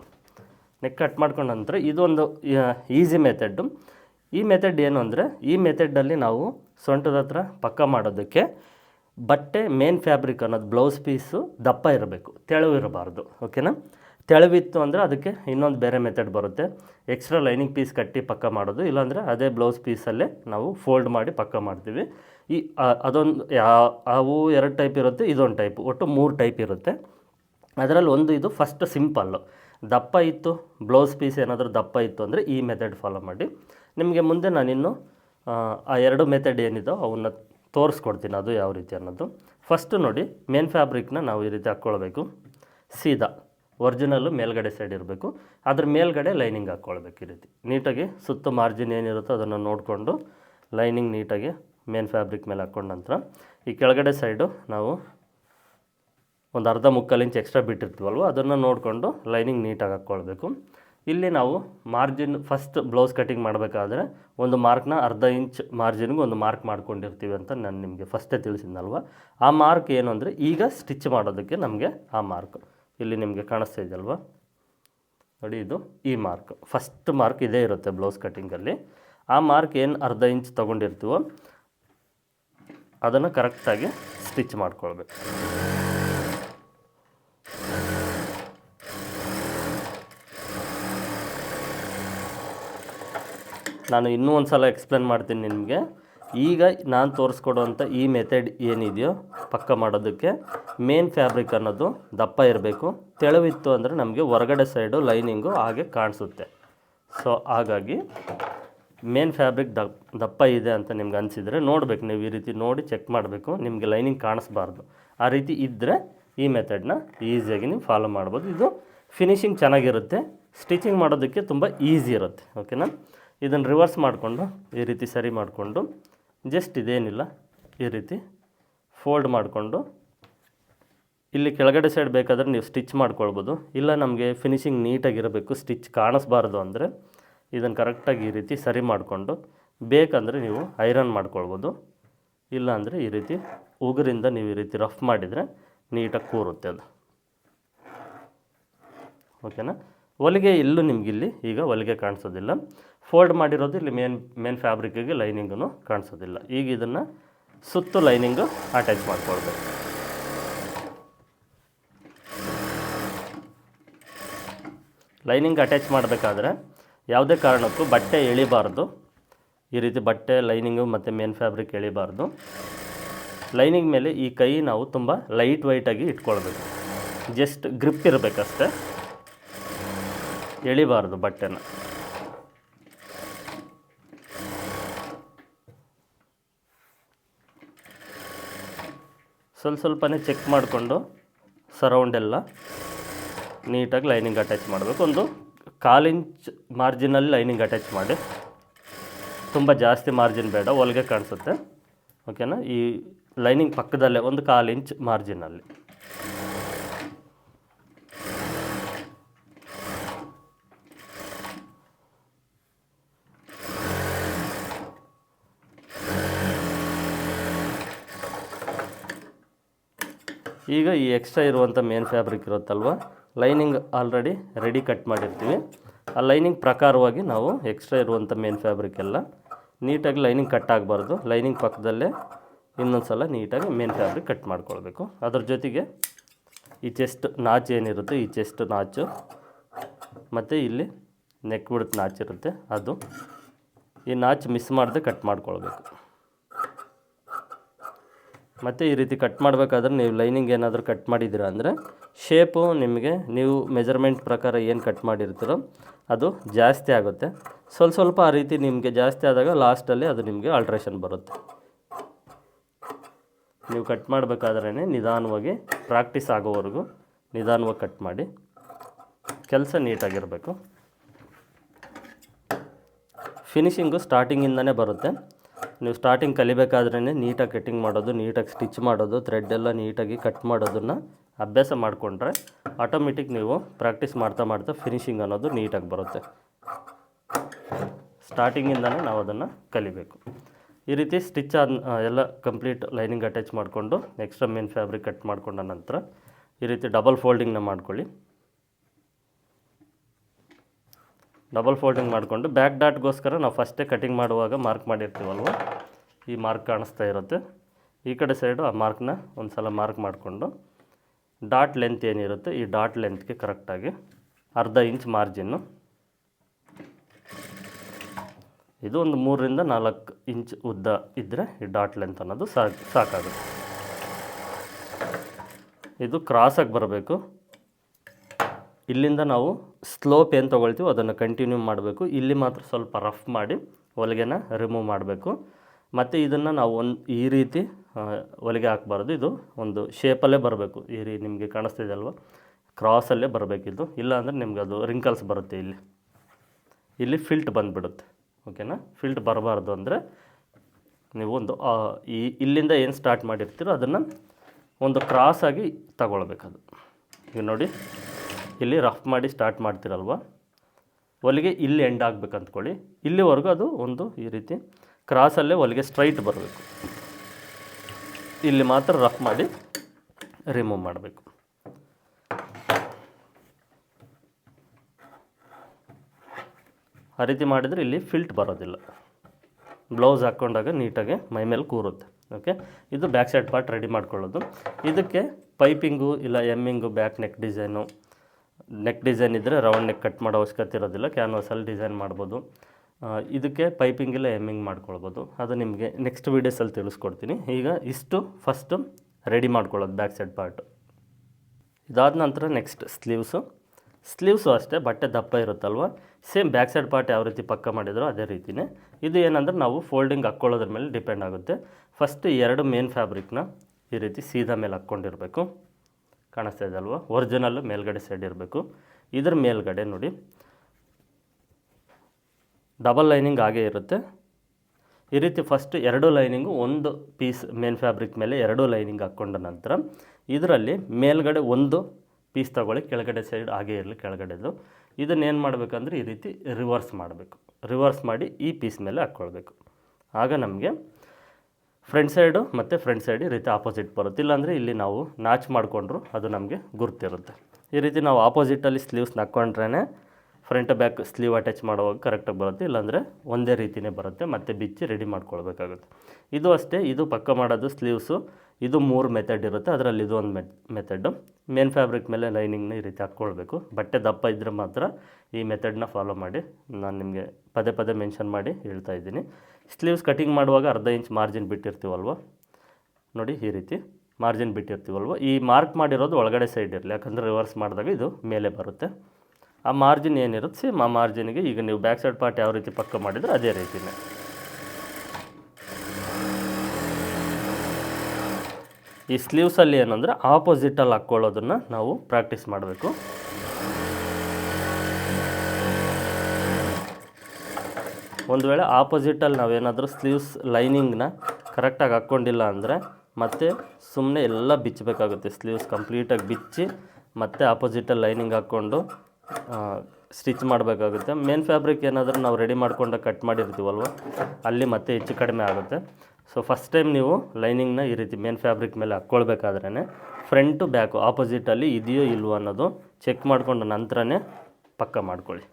ನೆಕ್ ಕಟ್ ಮಾಡ್ಕೊಂಡ ನಂತರ ಇದೊಂದು ಈಸಿ ಮೆಥಡ್ಡು. ಈ ಮೆಥಡ್ ಏನು ಅಂದರೆ, ಈ ಮೆಥಡಲ್ಲಿ ನಾವು ಸೊಂಟದ ಹತ್ರ ಪಕ್ಕ ಮಾಡೋದಕ್ಕೆ ಬಟ್ಟೆ ಮೇನ್ ಫ್ಯಾಬ್ರಿಕ್ ಅನ್ನೋದು ಬ್ಲೌಸ್ ಪೀಸು ದಪ್ಪ ಇರಬೇಕು ತೆಳುವಿರಬಾರ್ದು ಓಕೆನಾ? ತೆಳುವಿತ್ತು ಅಂದರೆ ಅದಕ್ಕೆ ಇನ್ನೊಂದು ಬೇರೆ ಮೆಥಡ್ ಬರುತ್ತೆ. ಎಕ್ಸ್ಟ್ರಾ ಲೈನಿಂಗ್ ಪೀಸ್ ಕಟ್ಟಿ ಪಕ್ಕ ಮಾಡೋದು, ಇಲ್ಲಾಂದರೆ ಅದೇ ಬ್ಲೌಸ್ ಪೀಸಲ್ಲೇ ನಾವು ಫೋಲ್ಡ್ ಮಾಡಿ ಪಕ್ಕ ಮಾಡ್ತೀವಿ. ಈ ಅದೊಂದು ಅವು ಎರಡು ಟೈಪ್ ಇರುತ್ತೆ, ಇದೊಂದು ಟೈಪ್, ಒಟ್ಟು ಮೂರು ಟೈಪ್ ಇರುತ್ತೆ. ಅದರಲ್ಲಿ ಒಂದು ಇದು ಫಸ್ಟ್ ಸಿಂಪಲ್ಲು. ದಪ್ಪ ಇತ್ತು ಬ್ಲೌಸ್ ಪೀಸ್ ಏನಾದರೂ ದಪ್ಪ ಇತ್ತು ಅಂದರೆ ಈ ಮೆಥಡ್ ಫಾಲೋ ಮಾಡಿ. ನಿಮಗೆ ಮುಂದೆ ನಾನಿನ್ನು ಆ, ಎರಡು ಮೆಥಡ್ ಏನಿದೋ ಅವನ್ನ ತೋರಿಸ್ಕೊಡ್ತೀನಿ ಅದು ಯಾವ ರೀತಿ ಅನ್ನೋದು. ಫಸ್ಟು ನೋಡಿ ಮೇನ್ ಫ್ಯಾಬ್ರಿಕ್ನ ನಾವು ಈ ರೀತಿ ಹಾಕ್ಕೊಳ್ಬೇಕು. ಸೀದಾ ಒರಿಜಿನಲ್ಲು ಮೇಲ್ಗಡೆ ಸೈಡ್ ಇರಬೇಕು. ಅದ್ರ ಮೇಲ್ಗಡೆ ಲೈನಿಂಗ್ ಹಾಕ್ಕೊಳ್ಬೇಕು ಈ ರೀತಿ. ನೀಟಾಗಿ ಸುತ್ತ ಮಾರ್ಜಿನ್ ಏನಿರುತ್ತೋ ಅದನ್ನು ನೋಡಿಕೊಂಡು ಲೈನಿಂಗ್ ನೀಟಾಗಿ ಮೇನ್ ಫ್ಯಾಬ್ರಿಕ್ ಮೇಲೆ ಹಾಕ್ಕೊಂಡ ನಂತರ ಈ ಕೆಳಗಡೆ ಸೈಡು ನಾವು ಒಂದು ಅರ್ಧ ಮುಕ್ಕಾಲು ಇಂಚ್ ಎಕ್ಸ್ಟ್ರಾ ಬಿಟ್ಟಿರ್ತೀವಲ್ವ? ಅದನ್ನು ನೋಡಿಕೊಂಡು ಲೈನಿಂಗ್ ನೀಟಾಗಿ ಹಾಕ್ಕೊಳ್ಬೇಕು. ಇಲ್ಲಿ ನಾವು ಮಾರ್ಜಿನ್ ಫಸ್ಟ್ ಬ್ಲೌಸ್ ಕಟಿಂಗ್ ಮಾಡಬೇಕಾದ್ರೆ ಒಂದು ಮಾರ್ಕ್ನ ಅರ್ಧ ಇಂಚ್ ಮಾರ್ಜಿನ್ಗೆ ಒಂದು ಮಾರ್ಕ್ ಮಾಡ್ಕೊಂಡಿರ್ತೀವಿ ಅಂತ ನಾನು ನಿಮಗೆ ಫಸ್ಟೇ ತಿಳಿಸಿದ್ನಲ್ವ? ಆ ಮಾರ್ಕ್ ಏನು ಅಂದರೆ ಈಗ ಸ್ಟಿಚ್ ಮಾಡೋದಕ್ಕೆ ನಮಗೆ ಆ ಮಾರ್ಕ್ ಇಲ್ಲಿ ನಿಮಗೆ ಕಾಣಿಸ್ತಾ ಇದೆಯಲ್ವ ನೋಡಿ ಇದು ಈ ಮಾರ್ಕ್ ಫಸ್ಟ್ ಮಾರ್ಕ್ ಇದೇ ಇರುತ್ತೆ ಬ್ಲೌಸ್ ಕಟಿಂಗಲ್ಲಿ ಆ ಮಾರ್ಕ್ ಏನು ಅರ್ಧ ಇಂಚ್ ತೊಗೊಂಡಿರ್ತೀವೋ ಅದನ್ನು ಕರೆಕ್ಟಾಗಿ ಸ್ಟಿಚ್ ಮಾಡ್ಕೊಳ್ಬೇಕು. ನಾನು ಇನ್ನೂ ಒಂದು ಸಲ ಎಕ್ಸ್ಪ್ಲೇನ್ ಮಾಡ್ತೀನಿ ನಿಮಗೆ. ಈಗ ನಾನು ತೋರಿಸ್ಕೊಡುವಂಥ ಈ ಮೆಥಡ್ ಏನಿದೆಯೋ ಪಕ್ಕ ಮಾಡೋದಕ್ಕೆ ಮೇನ್ ಫ್ಯಾಬ್ರಿಕ್ ಅನ್ನೋದು ದಪ್ಪ ಇರಬೇಕು. ತೆಳುವಿತ್ತು ಅಂದರೆ ನಮಗೆ ಹೊರಗಡೆ ಸೈಡು ಲೈನಿಂಗು ಹಾಗೆ ಕಾಣಿಸುತ್ತೆ. ಸೊ ಹಾಗಾಗಿ ಮೇನ್ ಫ್ಯಾಬ್ರಿಕ್ ದಪ್, ದಪ್ಪ ಇದೆ ಅಂತ ನಿಮ್ಗೆ ಅನಿಸಿದರೆ ನೋಡಬೇಕು. ನೀವು ಈ ರೀತಿ ನೋಡಿ ಚೆಕ್ ಮಾಡಬೇಕು. ನಿಮಗೆ ಲೈನಿಂಗ್ ಕಾಣಿಸ್ಬಾರ್ದು. ಆ ರೀತಿ ಇದ್ದರೆ ಈ ಮೆಥಡ್ನ ಈಸಿಯಾಗಿ ನೀವು ಫಾಲೋ ಮಾಡ್ಬೋದು. ಇದು ಫಿನಿಶಿಂಗ್ ಚೆನ್ನಾಗಿರುತ್ತೆ. ಸ್ಟಿಚಿಂಗ್ ಮಾಡೋದಕ್ಕೆ ತುಂಬ ಈಸಿ ಇರುತ್ತೆ. ಓಕೆನಾ ಇದನ್ನು ರಿವರ್ಸ್ ಮಾಡಿಕೊಂಡು ಈ ರೀತಿ ಸರಿ ಮಾಡಿಕೊಂಡು ಜಸ್ಟ್ ಇದೇನಿಲ್ಲ, ಈ ರೀತಿ ಫೋಲ್ಡ್ ಮಾಡಿಕೊಂಡು ಇಲ್ಲಿ ಕೆಳಗಡೆ ಸೈಡ್ ಬೇಕಾದರೆ ನೀವು ಸ್ಟಿಚ್ ಮಾಡ್ಕೊಳ್ಬೋದು. ಇಲ್ಲ ನಮಗೆ ಫಿನಿಶಿಂಗ್ ನೀಟಾಗಿರಬೇಕು ಸ್ಟಿಚ್ ಕಾಣಿಸ್ಬಾರ್ದು ಅಂದರೆ ಇದನ್ನು ಕರೆಕ್ಟಾಗಿ ಈ ರೀತಿ ಸರಿ ಮಾಡಿಕೊಂಡು ಬೇಕಂದರೆ ನೀವು ಐರನ್ ಮಾಡ್ಕೊಳ್ಬೋದು. ಇಲ್ಲಾಂದರೆ ಈ ರೀತಿ ಉಗುರಿಂದ ನೀವು ಈ ರೀತಿ ರಫ್ ಮಾಡಿದರೆ ನೀಟಾಗಿ ಕೂರುತ್ತೆ ಅದು. ಓಕೆನಾ ಹೊಲಿಗೆ ಎಲ್ಲೂ ನಿಮಗಿಲ್ಲಿ ಈಗ ಹೊಲಿಗೆ ಕಾಣಿಸೋದಿಲ್ಲ. ಫೋಲ್ಡ್ ಮಾಡಿರೋದು ಇಲ್ಲಿ ಮೇನ್ ಮೇನ್ ಫ್ಯಾಬ್ರಿಕ್ಕಿಗೆ ಲೈನಿಂಗೂ ಕಾಣಿಸೋದಿಲ್ಲ. ಈಗ ಇದನ್ನು ಸುತ್ತು ಲೈನಿಂಗು ಅಟ್ಯಾಚ್ ಮಾಡ್ಕೊಳ್ಬೇಕು. ಲೈನಿಂಗ್ ಅಟ್ಯಾಚ್ ಮಾಡಬೇಕಾದ್ರೆ ಯಾವುದೇ ಕಾರಣಕ್ಕೂ ಬಟ್ಟೆ ಎಳಿಬಾರ್ದು. ಈ ರೀತಿ ಬಟ್ಟೆ ಲೈನಿಂಗು ಮತ್ತು ಮೇನ್ ಫ್ಯಾಬ್ರಿಕ್ ಎಳಿಬಾರ್ದು. ಲೈನಿಂಗ್ ಮೇಲೆ ಈ ಕೈ ನಾವು ತುಂಬ ಲೈಟ್ ವೈಟಾಗಿ ಇಟ್ಕೊಳ್ಬೇಕು. ಜಸ್ಟ್ ಗ್ರಿಪ್ ಇರಬೇಕಷ್ಟೆ. ಎಳಿಬಾರ್ದು ಬಟ್ಟೆನ. ಸ್ವಲ್ಪ ಸ್ವಲ್ಪನೇ ಚೆಕ್ ಮಾಡಿಕೊಂಡು ಸರೌಂಡ್ ಎಲ್ಲ ನೀಟಾಗಿ ಲೈನಿಂಗ್ ಅಟ್ಯಾಚ್ ಮಾಡಬೇಕು. ಒಂದು ಕಾಲು ಇಂಚ್ ಮಾರ್ಜಿನಲ್ಲಿ ಲೈನಿಂಗ್ ಅಟ್ಯಾಚ್ ಮಾಡಿ. ತುಂಬ ಜಾಸ್ತಿ ಮಾರ್ಜಿನ್ ಬೇಡ ಒಳಗೆ ಕಾಣಿಸುತ್ತೆ. ಓಕೆನಾ ಈ ಲೈನಿಂಗ್ ಪಕ್ಕದಲ್ಲೇ ಒಂದು ಕಾಲು ಇಂಚ್ ಮಾರ್ಜಿನಲ್ಲಿ ಈಗ ಈ ಎಕ್ಸ್ಟ್ರಾ ಇರುವಂಥ ಮೇನ್ ಫ್ಯಾಬ್ರಿಕ್ ಇರುತ್ತಲ್ವ? ಲೈನಿಂಗ್ ಆಲ್ರೆಡಿ ರೆಡಿ ಕಟ್ ಮಾಡಿರ್ತೀವಿ. ಆ ಲೈನಿಂಗ್ ಪ್ರಕಾರವಾಗಿ ನಾವು ಎಕ್ಸ್ಟ್ರಾ ಇರುವಂಥ ಮೇನ್ ಫ್ಯಾಬ್ರಿಕ್ ಎಲ್ಲ ನೀಟಾಗಿ ಲೈನಿಂಗ್ ಕಟ್ ಆಗಬಾರ್ದು. ಲೈನಿಂಗ್ ಪಕ್ಕದಲ್ಲೇ ಇನ್ನೊಂದು ಸಲ ನೀಟಾಗಿ ಮೇನ್ ಫ್ಯಾಬ್ರಿಕ್ ಕಟ್ ಮಾಡ್ಕೊಳ್ಬೇಕು. ಅದ್ರ ಜೊತೆಗೆ ಈ ಚೆಸ್ಟ್ ನಾಚ್ ಏನಿರುತ್ತೆ, ಈ ಚೆಸ್ಟ್ ನಾಚು ಮತ್ತು ಇಲ್ಲಿ ನೆಕ್ ಬಿಡುತ್ತೆ ನಾಚಿರುತ್ತೆ ಅದು ಈ ನಾಚ್ ಮಿಸ್ ಮಾಡದೆ ಕಟ್ ಮಾಡ್ಕೊಳ್ಬೇಕು. ಮತ್ತು ಈ ರೀತಿ ಕಟ್ ಮಾಡಬೇಕಾದ್ರೆ ನೀವು ಲೈನಿಂಗ್ ಏನಾದರೂ ಕಟ್ ಮಾಡಿದ್ದೀರ ಅಂದರೆ ಶೇಪು ನಿಮಗೆ ನೀವು ಮೆಜರ್ಮೆಂಟ್ ಪ್ರಕಾರ ಏನು ಕಟ್ ಮಾಡಿರ್ತೀರೋ ಅದು ಜಾಸ್ತಿ ಆಗುತ್ತೆ. ಸ್ವಲ್ಪ ಸ್ವಲ್ಪ ಆ ರೀತಿ ನಿಮಗೆ ಜಾಸ್ತಿ ಆದಾಗ ಲಾಸ್ಟಲ್ಲಿ ಅದು ನಿಮಗೆ ಆಲ್ಟ್ರೇಷನ್ ಬರುತ್ತೆ. ನೀವು ಕಟ್ ಮಾಡಬೇಕಾದ್ರೇ ನಿಧಾನವಾಗಿ ಪ್ರಾಕ್ಟೀಸ್ ಆಗೋವರೆಗೂ ನಿಧಾನವಾಗಿ ಕಟ್ ಮಾಡಿ. ಕೆಲಸ ನೀಟಾಗಿರಬೇಕು ಫಿನಿಶಿಂಗು ಸ್ಟಾರ್ಟಿಂಗಿಂದನೇ ಬರುತ್ತೆ. ನೀವು ಸ್ಟಾರ್ಟಿಂಗ್ ಕಲಿಬೇಕಾದ್ರೇ ನೀಟಾಗಿ ಕಟ್ಟಿಂಗ್ ಮಾಡೋದು, ನೀಟಾಗಿ ಸ್ಟಿಚ್ ಮಾಡೋದು ಥ್ರೆಡ್ ಎಲ್ಲ ನೀಟಾಗಿ ಕಟ್ ಮಾಡೋದನ್ನು ಅಭ್ಯಾಸ ಮಾಡಿಕೊಂಡ್ರೆ ಆಟೋಮೆಟಿಕ್ ನೀವು ಪ್ರಾಕ್ಟೀಸ್ ಮಾಡ್ತಾ ಮಾಡ್ತಾ ಫಿನಿಶಿಂಗ್ ಅನ್ನೋದು ನೀಟಾಗಿ ಬರುತ್ತೆ. ಸ್ಟಾರ್ಟಿಂಗಿಂದನೇ ನಾವು ಅದನ್ನು ಕಲಿಬೇಕು. ಈ ರೀತಿ ಸ್ಟಿಚ್ ಆದ ಎಲ್ಲ ಕಂಪ್ಲೀಟ್ ಲೈನಿಂಗ್ ಅಟ್ಯಾಚ್ ಮಾಡಿಕೊಂಡು ಎಕ್ಸ್ಟ್ರಾ ಮೇನ್ ಫ್ಯಾಬ್ರಿಕ್ ಕಟ್ ಮಾಡ್ಕೊಂಡ ನಂತರ ಈ ರೀತಿ ಡಬಲ್ ಫೋಲ್ಡಿಂಗ್ನ ಮಾಡ್ಕೊಳ್ಳಿ. ಡಬಲ್ ಫೋಲ್ಡಿಂಗ್ ಮಾಡಿಕೊಂಡು ಬ್ಯಾಕ್ ಡಾಟ್ಗೋಸ್ಕರ ನಾವು ಫಸ್ಟೇ ಕಟಿಂಗ್ ಮಾಡುವಾಗ ಮಾರ್ಕ್ ಮಾಡಿರ್ತೀವಲ್ವ? ಈ ಮಾರ್ಕ್ ಕಾಣಿಸ್ತಾ ಇರುತ್ತೆ. ಈ ಕಡೆ ಸೈಡು ಆ ಮಾರ್ಕ್ನ ಒಂದು ಸಲ ಮಾರ್ಕ್ ಮಾಡಿಕೊಂಡು ಡಾಟ್ ಲೆಂತ್ ಏನಿರುತ್ತೆ ಈ ಡಾಟ್ ಲೆಂತ್ಗೆ ಕರೆಕ್ಟಾಗಿ ಅರ್ಧ ಇಂಚ್ ಮಾರ್ಜಿನ್ನು. ಇದು ಒಂದು ಮೂರರಿಂದ ನಾಲ್ಕು ಇಂಚ್ ಉದ್ದ ಇದ್ದರೆ ಈ ಡಾಟ್ ಲೆಂತ್ ಅನ್ನೋದು ಸಾಕು, ಸಾಕಾಗುತ್ತೆ. ಇದು ಕ್ರಾಸಾಗಿ ಬರಬೇಕು. ಇಲ್ಲಿಂದ ನಾವು ಸ್ಲೋಪ್ ಏನು ತೊಗೊಳ್ತೀವಿ ಅದನ್ನು ಕಂಟಿನ್ಯೂ ಮಾಡಬೇಕು. ಇಲ್ಲಿ ಮಾತ್ರ ಸ್ವಲ್ಪ ರಫ್ ಮಾಡಿ ಹೊಲಿಗೆನ ರಿಮೂವ್ ಮಾಡಬೇಕು. ಮತ್ತು ಇದನ್ನು ನಾವು ಒಂದು ಈ ರೀತಿ ಹೊಲಿಗೆ ಹಾಕ್ಬಾರ್ದು. ಇದು ಒಂದು ಶೇಪಲ್ಲೇ ಬರಬೇಕು. ಈ ರೀ ನಿಮಗೆ ಕಾಣಿಸ್ತಿದೆ ಅಲ್ವ ಕ್ರಾಸಲ್ಲೇ ಬರಬೇಕಿದ್ದು. ಇಲ್ಲ ಅಂದರೆ ನಿಮ್ಗೆ ಅದು ರಿಂಕಲ್ಸ್ ಬರುತ್ತೆ ಇಲ್ಲಿ. ಇಲ್ಲಿ ಫಿಲ್ಟ್ ಬಂದುಬಿಡುತ್ತೆ. ಓಕೆನಾ ಫಿಲ್ಟ್ ಬರಬಾರ್ದು ಅಂದರೆ ನೀವು ಒಂದು ಈ, ಇಲ್ಲಿಂದ ಏನು ಸ್ಟಾರ್ಟ್ ಮಾಡಿರ್ತೀರೋ ಅದನ್ನು ಒಂದು ಕ್ರಾಸಾಗಿ ತಗೊಳ್ಬೇಕದು. ಈಗ ನೋಡಿ. ಇಲ್ಲಿ ರಫ್ ಮಾಡಿ ಸ್ಟಾರ್ಟ್ ಮಾಡ್ತಿರಲ್ವ? ಹೊಲಿಗೆ ಇಲ್ಲಿ ಎಂಡ್ ಆಗಬೇಕು ಅಂದ್ಕೊಳ್ಳಿ ಇಲ್ಲಿವರೆಗೂ ಅದು ಒಂದು ಈ ರೀತಿ ಕ್ರಾಸಲ್ಲೇ ಹೊಲಿಗೆ ಸ್ಟ್ರೈಟ್ ಬರಬೇಕು. ಇಲ್ಲಿ ಮಾತ್ರ ರಫ್ ಮಾಡಿ ರಿಮೂವ್ ಮಾಡಬೇಕು. ಆ ರೀತಿ ಮಾಡಿದರೆ ಇಲ್ಲಿ ಫಿಲ್ಟ್ ಬರೋದಿಲ್ಲ. ಬ್ಲೌಸ್ ಹಾಕ್ಕೊಂಡಾಗ ನೀಟಾಗಿ ಮೈ ಮೇಲೆ ಕೂರುತ್ತೆ. ಓಕೆ ಇದು ಬ್ಯಾಕ್ ಸೈಡ್ ಪಾರ್ಟ್ ರೆಡಿ ಮಾಡ್ಕೊಳ್ಳೋದು. ಇದಕ್ಕೆ ಪೈಪಿಂಗು ಇಲ್ಲ hemming back neck design neck design ಇದ್ದರೆ ರೌಂಡ್ ನೆಕ್ ಕಟ್ ಮಾಡೋ ಅವಶ್ಯಕತೆ ಇರೋದಿಲ್ಲ. ಕ್ಯಾನ್ವಸಲ್ಲಿ ಡಿಸೈನ್ ಮಾಡ್ಬೋದು. ಇದಕ್ಕೆ ಪೈಪಿಂಗೆಲ್ಲ ಎಮ್ಮಿಂಗ್ ಮಾಡ್ಕೊಳ್ಬೋದು. ಅದು ನಿಮಗೆ ನೆಕ್ಸ್ಟ್ ವೀಡಿಯೋಸಲ್ಲಿ ತಿಳಿಸ್ಕೊಡ್ತೀನಿ. ಈಗ ಇಷ್ಟು ಫಸ್ಟು ರೆಡಿ ಮಾಡ್ಕೊಳ್ಳೋದು ಬ್ಯಾಕ್ ಸೈಡ್ ಪಾರ್ಟು ಇದಾದ ನಂತರ ನೆಕ್ಸ್ಟ್ ಸ್ಲೀವ್ಸು ಸ್ಲೀವ್ಸು ಅಷ್ಟೇ, ಬಟ್ಟೆ ದಪ್ಪ ಇರುತ್ತಲ್ವ? ಸೇಮ್ ಬ್ಯಾಕ್ ಸೈಡ್ ಪಾರ್ಟ್ ಯಾವ ರೀತಿ ಪಕ್ಕ ಮಾಡಿದ್ರೋ ಅದೇ ರೀತಿಯೇ ಇದು ಏನಂದ್ರೆ ನಾವು ಫೋಲ್ಡಿಂಗ್ ಹಾಕ್ಕೊಳ್ಳೋದ್ರ ಮೇಲೆ ಡಿಪೆಂಡ್ ಆಗುತ್ತೆ. ಫಸ್ಟ್ ಎರಡು ಮೇನ್ ಫ್ಯಾಬ್ರಿಕ್ನ ಈ ರೀತಿ ಸೀದಾ ಮೇಲೆ ಹಾಕ್ಕೊಂಡಿರಬೇಕು. ಕಾಣಿಸ್ತಾ ಇದೆ ಅಲ್ವಾ? ಒರಿಜಿನಲ್ ಮೇಲ್ಗಡೆ ಸೈಡ್ ಇರಬೇಕು. ಇದ್ರ ಮೇಲ್ಗಡೆ ನೋಡಿ. ಡಬಲ್ ಲೈನಿಂಗ್ ಹಾಗೇ ಇರುತ್ತೆ. ಈ ರೀತಿ ಫಸ್ಟ್ ಎರಡು ಲೈನಿಂಗು ಒಂದು ಪೀಸ್ ಮೇನ್ ಫ್ಯಾಬ್ರಿಕ್ ಮೇಲೆ ಎರಡು ಲೈನಿಂಗ್ ಹಾಕ್ಕೊಂಡ ನಂತರ ಇದರಲ್ಲಿ ಮೇಲ್ಗಡೆ ಒಂದು ಪೀಸ್ ತಗೊಳ್ಳಿ, ಕೆಳಗಡೆ ಸೈಡ್ ಹಾಗೇ ಇರಲಿ, ಕೆಳಗಡೆದು. ಇದನ್ನೇನು ಮಾಡಬೇಕಂದ್ರೆ ಈ ರೀತಿ ರಿವರ್ಸ್ ಮಾಡಬೇಕು. ರಿವರ್ಸ್ ಮಾಡಿ ಈ ಪೀಸ್ ಮೇಲೆ ಹಾಕ್ಕೊಳ್ಬೇಕು. ಆಗ ನಮಗೆ ಫ್ರಂಟ್ ಸೈಡು ಮತ್ತು ಫ್ರಂಟ್ ಸೈಡ್ ಈ ರೀತಿ ಆಪೋಸಿಟ್ ಬರುತ್ತೆ. ಇಲ್ಲಾಂದರೆ ಇಲ್ಲಿ ನಾವು ನಾಚ್ ಮಾಡಿಕೊಂಡ್ರು ಅದು ನಮಗೆ ಗುರ್ತಿರುತ್ತೆ. ಈ ರೀತಿ ನಾವು ಆಪೋಸಿಟಲ್ಲಿ ಸ್ಲೀವ್ಸ್ನ ಹಾಕ್ಕೊಂಡ್ರೇ ಫ್ರಂಟ್ ಬ್ಯಾಕ್ ಸ್ಲೀವ್ ಅಟ್ಯಾಚ್ ಮಾಡುವಾಗ ಕರೆಕ್ಟಾಗಿ ಬರುತ್ತೆ. ಇಲ್ಲಾಂದರೆ ಒಂದೇ ರೀತಿಯೇ ಬರುತ್ತೆ. ಮತ್ತೆ ಬಿಚ್ಚಿ ರೆಡಿ ಮಾಡ್ಕೊಳ್ಬೇಕಾಗುತ್ತೆ. ಇದು ಅಷ್ಟೇ. ಇದು ಪಕ್ಕ ಮಾಡೋದು ಸ್ಲೀವ್ಸು ಇದು ಮೂರು ಮೆಥಡ್ ಇರುತ್ತೆ. ಅದರಲ್ಲಿ ಇದು ಒಂದು ಮೆತ್ ಮೆಥಡ್ಡು ಮೇನ್ ಫ್ಯಾಬ್ರಿಕ್ ಮೇಲೆ ಲೈನಿಂಗ್ನ ಈ ರೀತಿ ಹಾಕ್ಕೊಳ್ಬೇಕು. ಬಟ್ಟೆ ದಪ್ಪ ಇದ್ದರೆ ಮಾತ್ರ ಈ ಮೆಥಡ್ನ ಫಾಲೋ ಮಾಡಿ. ನಾನು ನಿಮಗೆ ಪದೇ ಪದೇ ಮೆನ್ಷನ್ ಮಾಡಿ ಹೇಳ್ತಾ ಇದ್ದೀನಿ. ಸ್ಲೀವ್ಸ್ ಕಟಿಂಗ್ ಮಾಡುವಾಗ ಅರ್ಧ ಇಂಚ್ ಮಾರ್ಜಿನ್ ಬಿಟ್ಟಿರ್ತೀವಲ್ವ? ನೋಡಿ ಈ ರೀತಿ ಮಾರ್ಜಿನ್ ಬಿಟ್ಟಿರ್ತೀವಲ್ವ? ಈ ಮಾರ್ಕ್ ಮಾಡಿರೋದು ಒಳಗಡೆ ಸೈಡ್ ಇರಲಿ. ಯಾಕಂದರೆ ರಿವರ್ಸ್ ಮಾಡಿದಾಗ ಇದು ಮೇಲೆ ಬರುತ್ತೆ. ಆ ಮಾರ್ಜಿನ್ ಏನಿರುತ್ತೆ? ಸೇಮ್ ಆ ಮಾರ್ಜಿನಿಗೆ ಈಗ ನೀವು ಬ್ಯಾಕ್ ಸೈಡ್ ಪಾರ್ಟ್ ಯಾವ ರೀತಿ ಪಕ್ಕ ಮಾಡಿದ್ರೆ ಅದೇ ರೀತಿನೇ. ಈ ಸ್ಲೀವ್ಸಲ್ಲಿ ಏನಂದರೆ ಆಪೋಸಿಟಲ್ಲಿ ಹಾಕ್ಕೊಳ್ಳೋದನ್ನು ನಾವು ಪ್ರಾಕ್ಟೀಸ್ ಮಾಡಬೇಕು. ಒಂದು ವೇಳೆ ಆಪೋಸಿಟಲ್ಲಿ ನಾವೇನಾದರೂ ಸ್ಲೀವ್ಸ್ ಲೈನಿಂಗ್ನ ಕರೆಕ್ಟಾಗಿ ಹಾಕ್ಕೊಂಡಿಲ್ಲ ಅಂದರೆ ಮತ್ತೆ ಸುಮ್ಮನೆ ಎಲ್ಲ ಬಿಚ್ಚಬೇಕಾಗುತ್ತೆ. ಸ್ಲೀವ್ಸ್ ಕಂಪ್ಲೀಟಾಗಿ ಬಿಚ್ಚಿ ಮತ್ತೆ ಆಪೋಸಿಟಲ್ಲಿ ಲೈನಿಂಗ್ ಹಾಕ್ಕೊಂಡು ಸ್ಟಿಚ್ ಮಾಡಬೇಕಾಗುತ್ತೆ. ಮೇನ್ ಫ್ಯಾಬ್ರಿಕ್ ಏನಾದರೂ ನಾವು ರೆಡಿ ಮಾಡ್ಕೊಂಡು ಕಟ್ ಮಾಡಿರ್ತೀವಲ್ವ, ಅಲ್ಲಿ ಮತ್ತೆ ಹೆಚ್ಚು ಕಡಿಮೆ ಆಗುತ್ತೆ. ಸೊ ಫಸ್ಟ್ ಟೈಮ್ ನೀವು ಲೈನಿಂಗ್ನ ಈ ರೀತಿ ಮೇನ್ ಫ್ಯಾಬ್ರಿಕ್ ಮೇಲೆ ಹಾಕ್ಕೊಳ್ಬೇಕಾದ್ರೇ ಫ್ರಂಟು ಬ್ಯಾಕು ಆಪೋಸಿಟಲ್ಲಿ ಇದೆಯೋ ಇಲ್ವೋ ಅನ್ನೋದು ಚೆಕ್ ಮಾಡಿಕೊಂಡು ನಂತರನೇ ಪಕ್ಕ ಮಾಡ್ಕೊಳ್ಳಿ.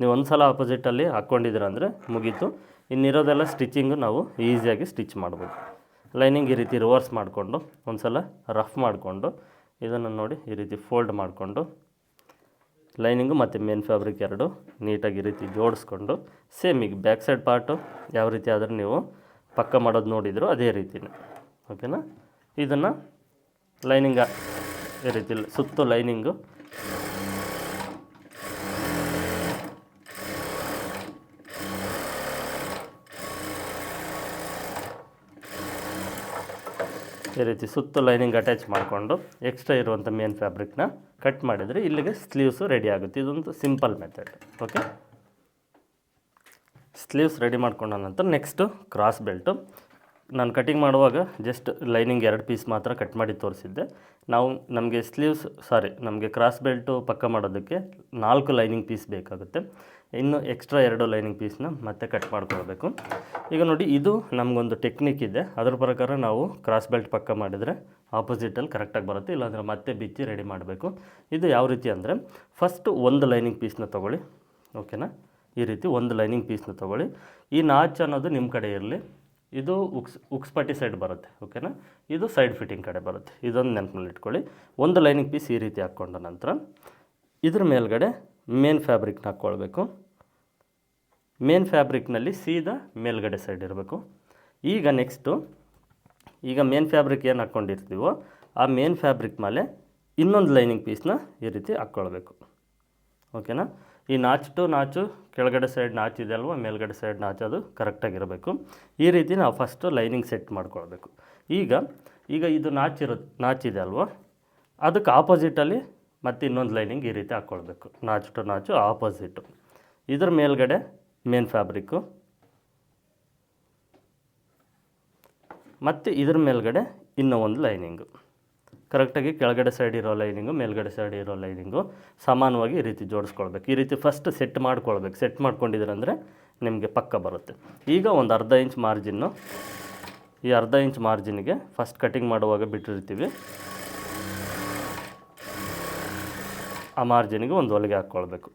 ನೀವು ಒಂದು ಸಲ ಆಪೋಸಿಟಲ್ಲಿ ಹಾಕ್ಕೊಂಡಿದ್ದೀರ ಅಂದರೆ ಮುಗೀತು. ಇನ್ನಿರೋದೆಲ್ಲ ಸ್ಟಿಚಿಂಗು ನಾವು ಈಸಿಯಾಗಿ ಸ್ಟಿಚ್ ಮಾಡ್ಬೋದು. ಲೈನಿಂಗ್ ಈ ರೀತಿ ರಿವರ್ಸ್ ಮಾಡಿಕೊಂಡು ಒಂದು ಸಲ ರಫ್ ಮಾಡಿಕೊಂಡು ಇದನ್ನು ನೋಡಿ ಈ ರೀತಿ ಫೋಲ್ಡ್ ಮಾಡಿಕೊಂಡು ಲೈನಿಂಗು ಮತ್ತು ಮೇನ್ ಫ್ಯಾಬ್ರಿಕ್ ಎರಡು ನೀಟಾಗಿ ಈ ರೀತಿ ಜೋಡಿಸ್ಕೊಂಡು ಸೇಮ್ ಈಗ ಬ್ಯಾಕ್ ಸೈಡ್ ಪಾರ್ಟು ಯಾವ ರೀತಿ ಆದರೂ ನೀವು ಪಕ್ಕ ಮಾಡೋದು ನೋಡಿದ್ರು ಅದೇ ರೀತಿನೇ. ಓಕೆನಾ? ಇದನ್ನು ಲೈನಿಂಗ ಈ ರೀತಿ ಸುತ್ತು ಲೈನಿಂಗು. ಈ ರೀತಿ ಸುತ್ತು ಲೈನಿಂಗ್ ಅಟ್ಯಾಚ್ ಮಾಡಿಕೊಂಡು ಎಕ್ಸ್ಟ್ರಾ ಇರುವಂಥ ಮೇನ್ ಫ್ಯಾಬ್ರಿಕ್ನ ಕಟ್ ಮಾಡಿದರೆ ಇಲ್ಲಿಗೆ ಸ್ಲೀವ್ಸು ರೆಡಿ ಆಗುತ್ತೆ. ಇದೊಂದು simple method. Okay? Sleeves ready ಮಾಡ್ಕೊಂಡ ನಂತರ ನೆಕ್ಸ್ಟು ಕ್ರಾಸ್ ಬೆಲ್ಟು ನಾನು ಕಟಿಂಗ್ ಮಾಡುವಾಗ ಜಸ್ಟ್ ಲೈನಿಂಗ್ ಎರಡು ಪೀಸ್ ಮಾತ್ರ ಕಟ್ ಮಾಡಿ ತೋರಿಸಿದ್ದೆ. ನಾವು ನಮಗೆ ಸ್ಲೀವ್ಸ್ ಸಾರಿ ನಮಗೆ ಕ್ರಾಸ್ ಬೆಲ್ಟು ಪಕ್ಕ ಮಾಡೋದಕ್ಕೆ ನಾಲ್ಕು ಲೈನಿಂಗ್ ಪೀಸ್ ಬೇಕಾಗುತ್ತೆ. ಇನ್ನು ಎಕ್ಸ್ಟ್ರಾ ಎರಡು ಲೈನಿಂಗ್ ಪೀಸ್ನ ಮತ್ತೆ ಕಟ್ ಮಾಡ್ಕೊಳ್ಬೇಕು. ಈಗ ನೋಡಿ, ಇದು ನಮಗೊಂದು ಟೆಕ್ನಿಕ್ ಇದೆ. ಅದರ ಪ್ರಕಾರ ನಾವು ಕ್ರಾಸ್ ಬೆಲ್ಟ್ ಪಕ್ಕ ಮಾಡಿದರೆ ಆಪೋಸಿಟಲ್ಲಿ ಕರೆಕ್ಟಾಗಿ ಬರುತ್ತೆ, ಇಲ್ಲಾಂದರೆ ಮತ್ತೆ ಬಿಚ್ಚಿ ರೆಡಿ ಮಾಡಬೇಕು. ಇದು ಯಾವ ರೀತಿ ಅಂದರೆ ಫಸ್ಟು ಒಂದು ಲೈನಿಂಗ್ ಪೀಸ್ನ ತೊಗೊಳ್ಳಿ. ಓಕೆನಾ ಈ ರೀತಿ ಒಂದು ಲೈನಿಂಗ್ ಪೀಸ್ನ ತೊಗೊಳ್ಳಿ. ಈ ನಾಚ್ ಅನ್ನೋದು ನಿಮ್ಮ ಕಡೆ ಇರಲಿ. ಇದು ಉಕ್ಸ್ ಉಕ್ಸ್ಪಟ್ಟಿ ಸೈಡ್ ಬರುತ್ತೆ ಓಕೆನಾ ಇದು ಸೈಡ್ ಫಿಟ್ಟಿಂಗ್ ಕಡೆ ಬರುತ್ತೆ. ಇದೊಂದು ನೆನಪಿನಲ್ಲಿ ಇಟ್ಕೊಳ್ಳಿ. ಒಂದು ಲೈನಿಂಗ್ ಪೀಸ್ ಈ ರೀತಿ ಹಾಕ್ಕೊಂಡ ನಂತರ ಇದ್ರ ಮೇಲ್ಗಡೆ ಮೇನ್ ಫ್ಯಾಬ್ರಿಕ್ನ ಹಾಕ್ಕೊಳ್ಬೇಕು ಮೇನ್ ಫ್ಯಾಬ್ರಿಕ್ನಲ್ಲಿ ಸೀದಾ ಮೇಲ್ಗಡೆ ಸೈಡ್ ಇರಬೇಕು. ಈಗ ನೆಕ್ಸ್ಟು ಈಗ ಮೇನ್ ಫ್ಯಾಬ್ರಿಕ್ ಏನು ಹಾಕ್ಕೊಂಡಿರ್ತೀವೋ ಆ ಮೇನ್ ಫ್ಯಾಬ್ರಿಕ್ ಮೇಲೆ ಇನ್ನೊಂದು ಲೈನಿಂಗ್ ಪೀಸ್ನ ಈ ರೀತಿ ಹಾಕ್ಕೊಳ್ಬೇಕು ಓಕೆನಾ ಈ ನಾಚ್ ಟು ನಾಚು ಕೆಳಗಡೆ ಸೈಡ್ ನಾಚ್ ಇದೆ ಅಲ್ವಾ, ಮೇಲ್ಗಡೆ ಸೈಡ್ ನಾಚ್ ಅದು ಕರೆಕ್ಟಾಗಿರಬೇಕು ಈ ರೀತಿ ನಾವು ಫಸ್ಟು ಲೈನಿಂಗ್ ಸೆಟ್ ಮಾಡ್ಕೊಳ್ಬೇಕು. ಈಗ ಈಗ ಇದು ನಾಚ್ ನಾಚಿದೆ ಅಲ್ವಾ, ಅದಕ್ಕೆ ಆಪೋಸಿಟಲ್ಲಿ ಮತ್ತು ಇನ್ನೊಂದು ಲೈನಿಂಗ್ ಈ ರೀತಿ ಹಾಕ್ಕೊಳ್ಬೇಕು ನಾಚ್ ಟು ನಾಚು ಆಪೋಸಿಟು ಇದ್ರ ಮೇಲ್ಗಡೆ ಮೇನ್ ಫ್ಯಾಬ್ರಿಕ್ಕು ಮತ್ತು ಇದ್ರ ಮೇಲ್ಗಡೆ ಇನ್ನೂ ಒಂದು ಲೈನಿಂಗು ಕರೆಕ್ಟಾಗಿ ಕೆಳಗಡೆ ಸೈಡ್ ಇರೋ ಲೈನಿಂಗು ಮೇಲ್ಗಡೆ ಸೈಡ್ ಇರೋ ಲೈನಿಂಗು ಸಮಾನವಾಗಿ ಈ ರೀತಿ ಜೋಡಿಸ್ಕೊಳ್ಬೇಕು. ಈ ರೀತಿ ಫಸ್ಟ್ ಸೆಟ್ ಮಾಡ್ಕೊಳ್ಬೇಕು. ಸೆಟ್ ಮಾಡ್ಕೊಂಡಿದ್ದೀರಂದರೆ ನಿಮಗೆ ಪಕ್ಕ ಬರುತ್ತೆ. ಈಗ ಒಂದು ಅರ್ಧ ಇಂಚ್ ಮಾರ್ಜಿನ್ನು ಈ ಅರ್ಧ ಇಂಚ್ ಮಾರ್ಜಿನ್ಗೆ ಫಸ್ಟ್ ಕಟಿಂಗ್ ಮಾಡುವಾಗ ಬಿಟ್ಟಿರ್ತೀವಿ. ಆ ಮಾರ್ಜಿನ್ಗೆ ಒಂದು ಹೊಲಿಗೆ ಹಾಕ್ಕೊಳ್ಬೇಕು.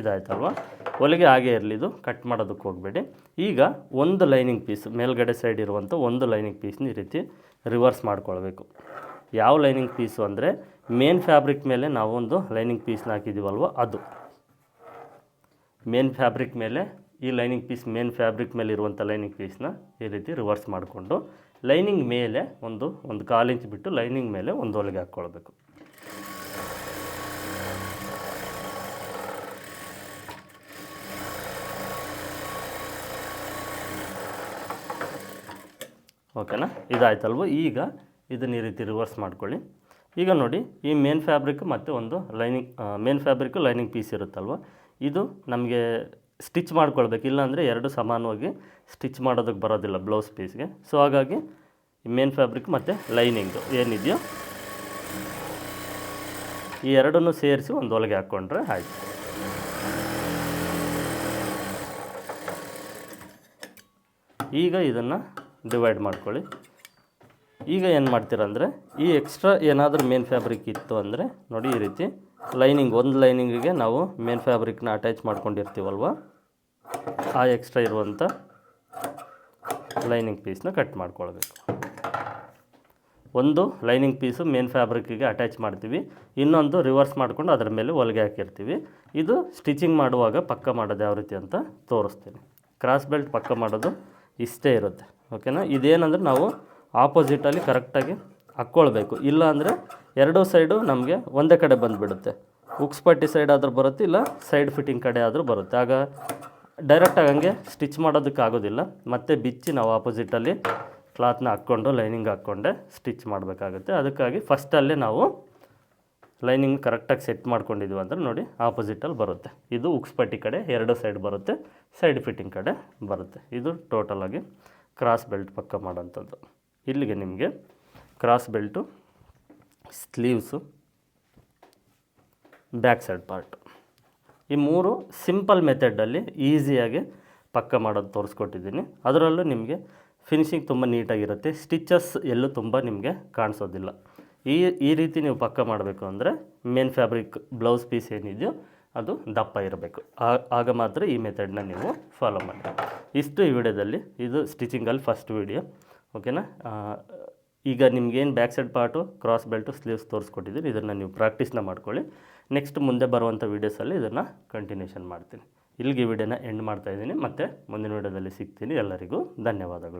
ಇದಾಯ್ತಲ್ವಾ? ಹೊಲಿಗೆ ಹಾಗೆ ಇರಲಿ, ಇದು ಕಟ್ ಮಾಡೋದಕ್ಕೆ ಹೋಗಬೇಡಿ. ಈಗ ಒಂದು ಲೈನಿಂಗ್ ಪೀಸ್ ಮೇಲ್ಗಡೆ ಸೈಡ್ ಇರುವಂಥ ಒಂದು ಲೈನಿಂಗ್ ಪೀಸ್ನ ಈ ರೀತಿ ರಿವರ್ಸ್ ಮಾಡ್ಕೊಳ್ಬೇಕು. ಯಾವ ಲೈನಿಂಗ್ ಪೀಸು ಅಂದರೆ ಮೇನ್ ಫ್ಯಾಬ್ರಿಕ್ ಮೇಲೆ ನಾವೊಂದು ಲೈನಿಂಗ್ ಪೀಸ್ನ ಹಾಕಿದ್ದೀವಲ್ವ ಅದು. ಮೇನ್ ಫ್ಯಾಬ್ರಿಕ್ ಮೇಲೆ, ಈ ಲೈನಿಂಗ್ ಪೀಸ್ ಮೇನ್ ಫ್ಯಾಬ್ರಿಕ್ ಮೇಲೆ ಇರುವಂಥ ಲೈನಿಂಗ್ ಪೀಸ್ನ ಈ ರೀತಿ ರಿವರ್ಸ್ ಮಾಡಿಕೊಂಡು ಲೈನಿಂಗ್ ಮೇಲೆ ಒಂದು ಒಂದು ಕಾಲು ಇಂಚು ಬಿಟ್ಟು ಲೈನಿಂಗ್ ಮೇಲೆ ಒಂದು ಹೊಲಿಗೆ ಹಾಕ್ಕೊಳ್ಬೇಕು. ಓಕೆನಾ ಇದಾಯ್ತಲ್ವ? ಈಗ ಇದನ್ನ ಈ ರೀತಿ ರಿವರ್ಸ್ ಮಾಡ್ಕೊಳ್ಳಿ. ಈಗ ನೋಡಿ, ಈ ಮೇನ್ ಫ್ಯಾಬ್ರಿಕ್ ಮತ್ತು ಒಂದು lining main fabric lining piece ಇರುತ್ತಲ್ವ? ಇದು ನಮಗೆ ಸ್ಟಿಚ್ ಮಾಡ್ಕೊಳ್ಬೇಕು. ಇಲ್ಲಾಂದರೆ ಎರಡು ಸಮಾನವಾಗಿ ಸ್ಟಿಚ್ ಮಾಡೋದಕ್ಕೆ ಬರೋದಿಲ್ಲ ಬ್ಲೌಸ್ ಪೀಸ್ಗೆ ಸೊ ಹಾಗಾಗಿ ಮೇನ್ ಫ್ಯಾಬ್ರಿಕ್ ಮತ್ತು ಲೈನಿಂಗು ಏನಿದೆಯೋ ಈ ಎರಡನ್ನು ಸೇರಿಸಿ ಒಂದು ಹೊಲಿಗೆ ಹಾಕ್ಕೊಂಡ್ರೆ ಆಯಿತು. ಈಗ ಇದನ್ನು ಡಿವೈಡ್ ಮಾಡ್ಕೊಳ್ಳಿ. ಈಗ ಏನು ಮಾಡ್ತೀರಂದರೆ ಈ ಎಕ್ಸ್ಟ್ರಾ ಏನಾದರೂ ಮೇನ್ ಫ್ಯಾಬ್ರಿಕ್ ಇತ್ತು ಅಂದರೆ, ನೋಡಿ ಈ ರೀತಿ ಲೈನಿಂಗ್ ಒಂದು ಲೈನಿಂಗಿಗೆ ನಾವು ಮೇನ್ ಫ್ಯಾಬ್ರಿಕ್ನ ಅಟ್ಯಾಚ್ ಮಾಡ್ಕೊಂಡಿರ್ತೀವಲ್ವ? ಆ ಎಕ್ಸ್ಟ್ರಾ ಇರುವಂಥ ಲೈನಿಂಗ್ ಪೀಸ್ನ ಕಟ್ ಮಾಡ್ಕೊಳ್ಬೇಕು. ಒಂದು ಲೈನಿಂಗ್ ಪೀಸು ಮೇನ್ ಫ್ಯಾಬ್ರಿಕ್ಕಿಗೆ ಅಟ್ಯಾಚ್ ಮಾಡ್ತೀವಿ. ಇನ್ನೊಂದು ರಿವರ್ಸ್ ಮಾಡ್ಕೊಂಡು ಅದರ ಮೇಲೆ ಹೊಲಿಗೆ ಹಾಕಿರ್ತೀವಿ. ಇದು ಸ್ಟಿಚಿಂಗ್ ಮಾಡುವಾಗ ಪಕ್ಕ ಮಾಡೋದು ಯಾವ ರೀತಿ ಅಂತ ತೋರಿಸ್ತೀನಿ. ಕ್ರಾಸ್ ಬೆಲ್ಟ್ ಪಕ್ಕ ಮಾಡೋದು ಇಷ್ಟೇ ಇರುತ್ತೆ. ಓಕೆನಾ? ಇದೇನಂದ್ರೆ ನಾವು ಆಪೋಸಿಟಲ್ಲಿ ಕರೆಕ್ಟಾಗಿ ಹಾಕ್ಕೊಳ್ಬೇಕು. ಇಲ್ಲ ಅಂದರೆ ಎರಡೂ ಸೈಡು ನಮಗೆ ಒಂದೇ ಕಡೆ ಬಂದುಬಿಡುತ್ತೆ. ಉಕ್ಸ್ಪಟ್ಟಿ ಸೈಡ್ ಆದರೂ ಬರುತ್ತೆ, ಇಲ್ಲ ಸೈಡ್ ಫಿಟ್ಟಿಂಗ್ ಕಡೆ ಆದರೂ ಬರುತ್ತೆ. ಆಗ ಡೈರೆಕ್ಟಾಗಿ ಹಂಗೆ ಸ್ಟಿಚ್ ಮಾಡೋದಕ್ಕೆ ಆಗೋದಿಲ್ಲ. ಮತ್ತೆ ಬಿಚ್ಚಿ ನಾವು ಆಪೋಸಿಟಲ್ಲಿ ಕ್ಲಾತ್ನ ಹಾಕ್ಕೊಂಡು ಲೈನಿಂಗ್ ಹಾಕ್ಕೊಂಡೆ ಸ್ಟಿಚ್ ಮಾಡಬೇಕಾಗುತ್ತೆ. ಅದಕ್ಕಾಗಿ ಫಸ್ಟಲ್ಲೇ ನಾವು ಲೈನಿಂಗ್ ಕರೆಕ್ಟಾಗಿ ಸೆಟ್ ಮಾಡ್ಕೊಂಡಿದ್ವಿ ಅಂದರೆ ನೋಡಿ ಆಪೋಸಿಟಲ್ಲಿ ಬರುತ್ತೆ. ಇದು ಉಕ್ಸ್ಪಟ್ಟಿ ಕಡೆ, ಎರಡು ಸೈಡ್ ಬರುತ್ತೆ ಸೈಡ್ ಫಿಟ್ಟಿಂಗ್ ಕಡೆ ಬರುತ್ತೆ. ಇದು ಟೋಟಲಾಗಿ ಕ್ರಾಸ್ ಬೆಲ್ಟ್ ಪಕ್ಕ ಮಾಡೋಂಥದ್ದು. ಇಲ್ಲಿಗೆ ನಿಮಗೆ cross belt sleeves back side part ಈ ಮೂರು ಸಿಂಪಲ್ ಮೆಥಡಲ್ಲಿ ಈಸಿಯಾಗಿ ಪಕ್ಕ ಮಾಡೋದು ತೋರಿಸ್ಕೊಟ್ಟಿದ್ದೀನಿ. ಅದರಲ್ಲೂ ನಿಮಗೆ ಫಿನಿಶಿಂಗ್ ತುಂಬ ನೀಟಾಗಿರುತ್ತೆ. ಸ್ಟಿಚಸ್ ಎಲ್ಲೂ ತುಂಬ ನಿಮಗೆ ಕಾಣಿಸೋದಿಲ್ಲ. ಈ ಈ ರೀತಿ ನೀವು ಪಕ್ಕ ಮಾಡಬೇಕು ಅಂದರೆ ಮೇನ್ ಫ್ಯಾಬ್ರಿಕ್ ಬ್ಲೌಸ್ ಪೀಸ್ ಏನಿದೆಯೋ ಅದು ದಪ್ಪ ಇರಬೇಕು. ಆಗ ಮಾತ್ರ ಈ ಮೆಥಡ್ನ ನೀವು ಫಾಲೋ ಮಾಡಿ ಇಷ್ಟು ಈ ವಿಡಿಯೋದಲ್ಲಿ. ಇದು ಸ್ಟಿಚಿಂಗಲ್ಲಿ ಫಸ್ಟ್ ವಿಡಿಯೋ ಓಕೆನಾ ಈಗ ನಿಮ್ಗೇನು back side part cross belt sleeves ತೋರಿಸ್ಕೊಟ್ಟಿದ್ದೀನಿ ಇದನ್ನು ನೀವು ಪ್ರಾಕ್ಟೀಸ್ನ ಮಾಡ್ಕೊಳ್ಳಿ. ನೆಕ್ಸ್ಟ್ ಮುಂದೆ ಬರುವಂಥ ವೀಡಿಯೋಸಲ್ಲಿ ಇದನ್ನು ಕಂಟಿನ್ಯೂಷನ್ ಮಾಡ್ತೀನಿ. ಇಲ್ಲಿಗೆ ವಿಡಿಯೋನ ಎಂಡ್ ಮಾಡ್ತಾ ಮತ್ತು ಮತ್ತೆ ಮುಂದಿನ ವಿಡಿಯೋದಲ್ಲಿ ಸಿಗ್ತೀನಿ. ಎಲ್ಲರಿಗೂ ಧನ್ಯವಾದಗಳು.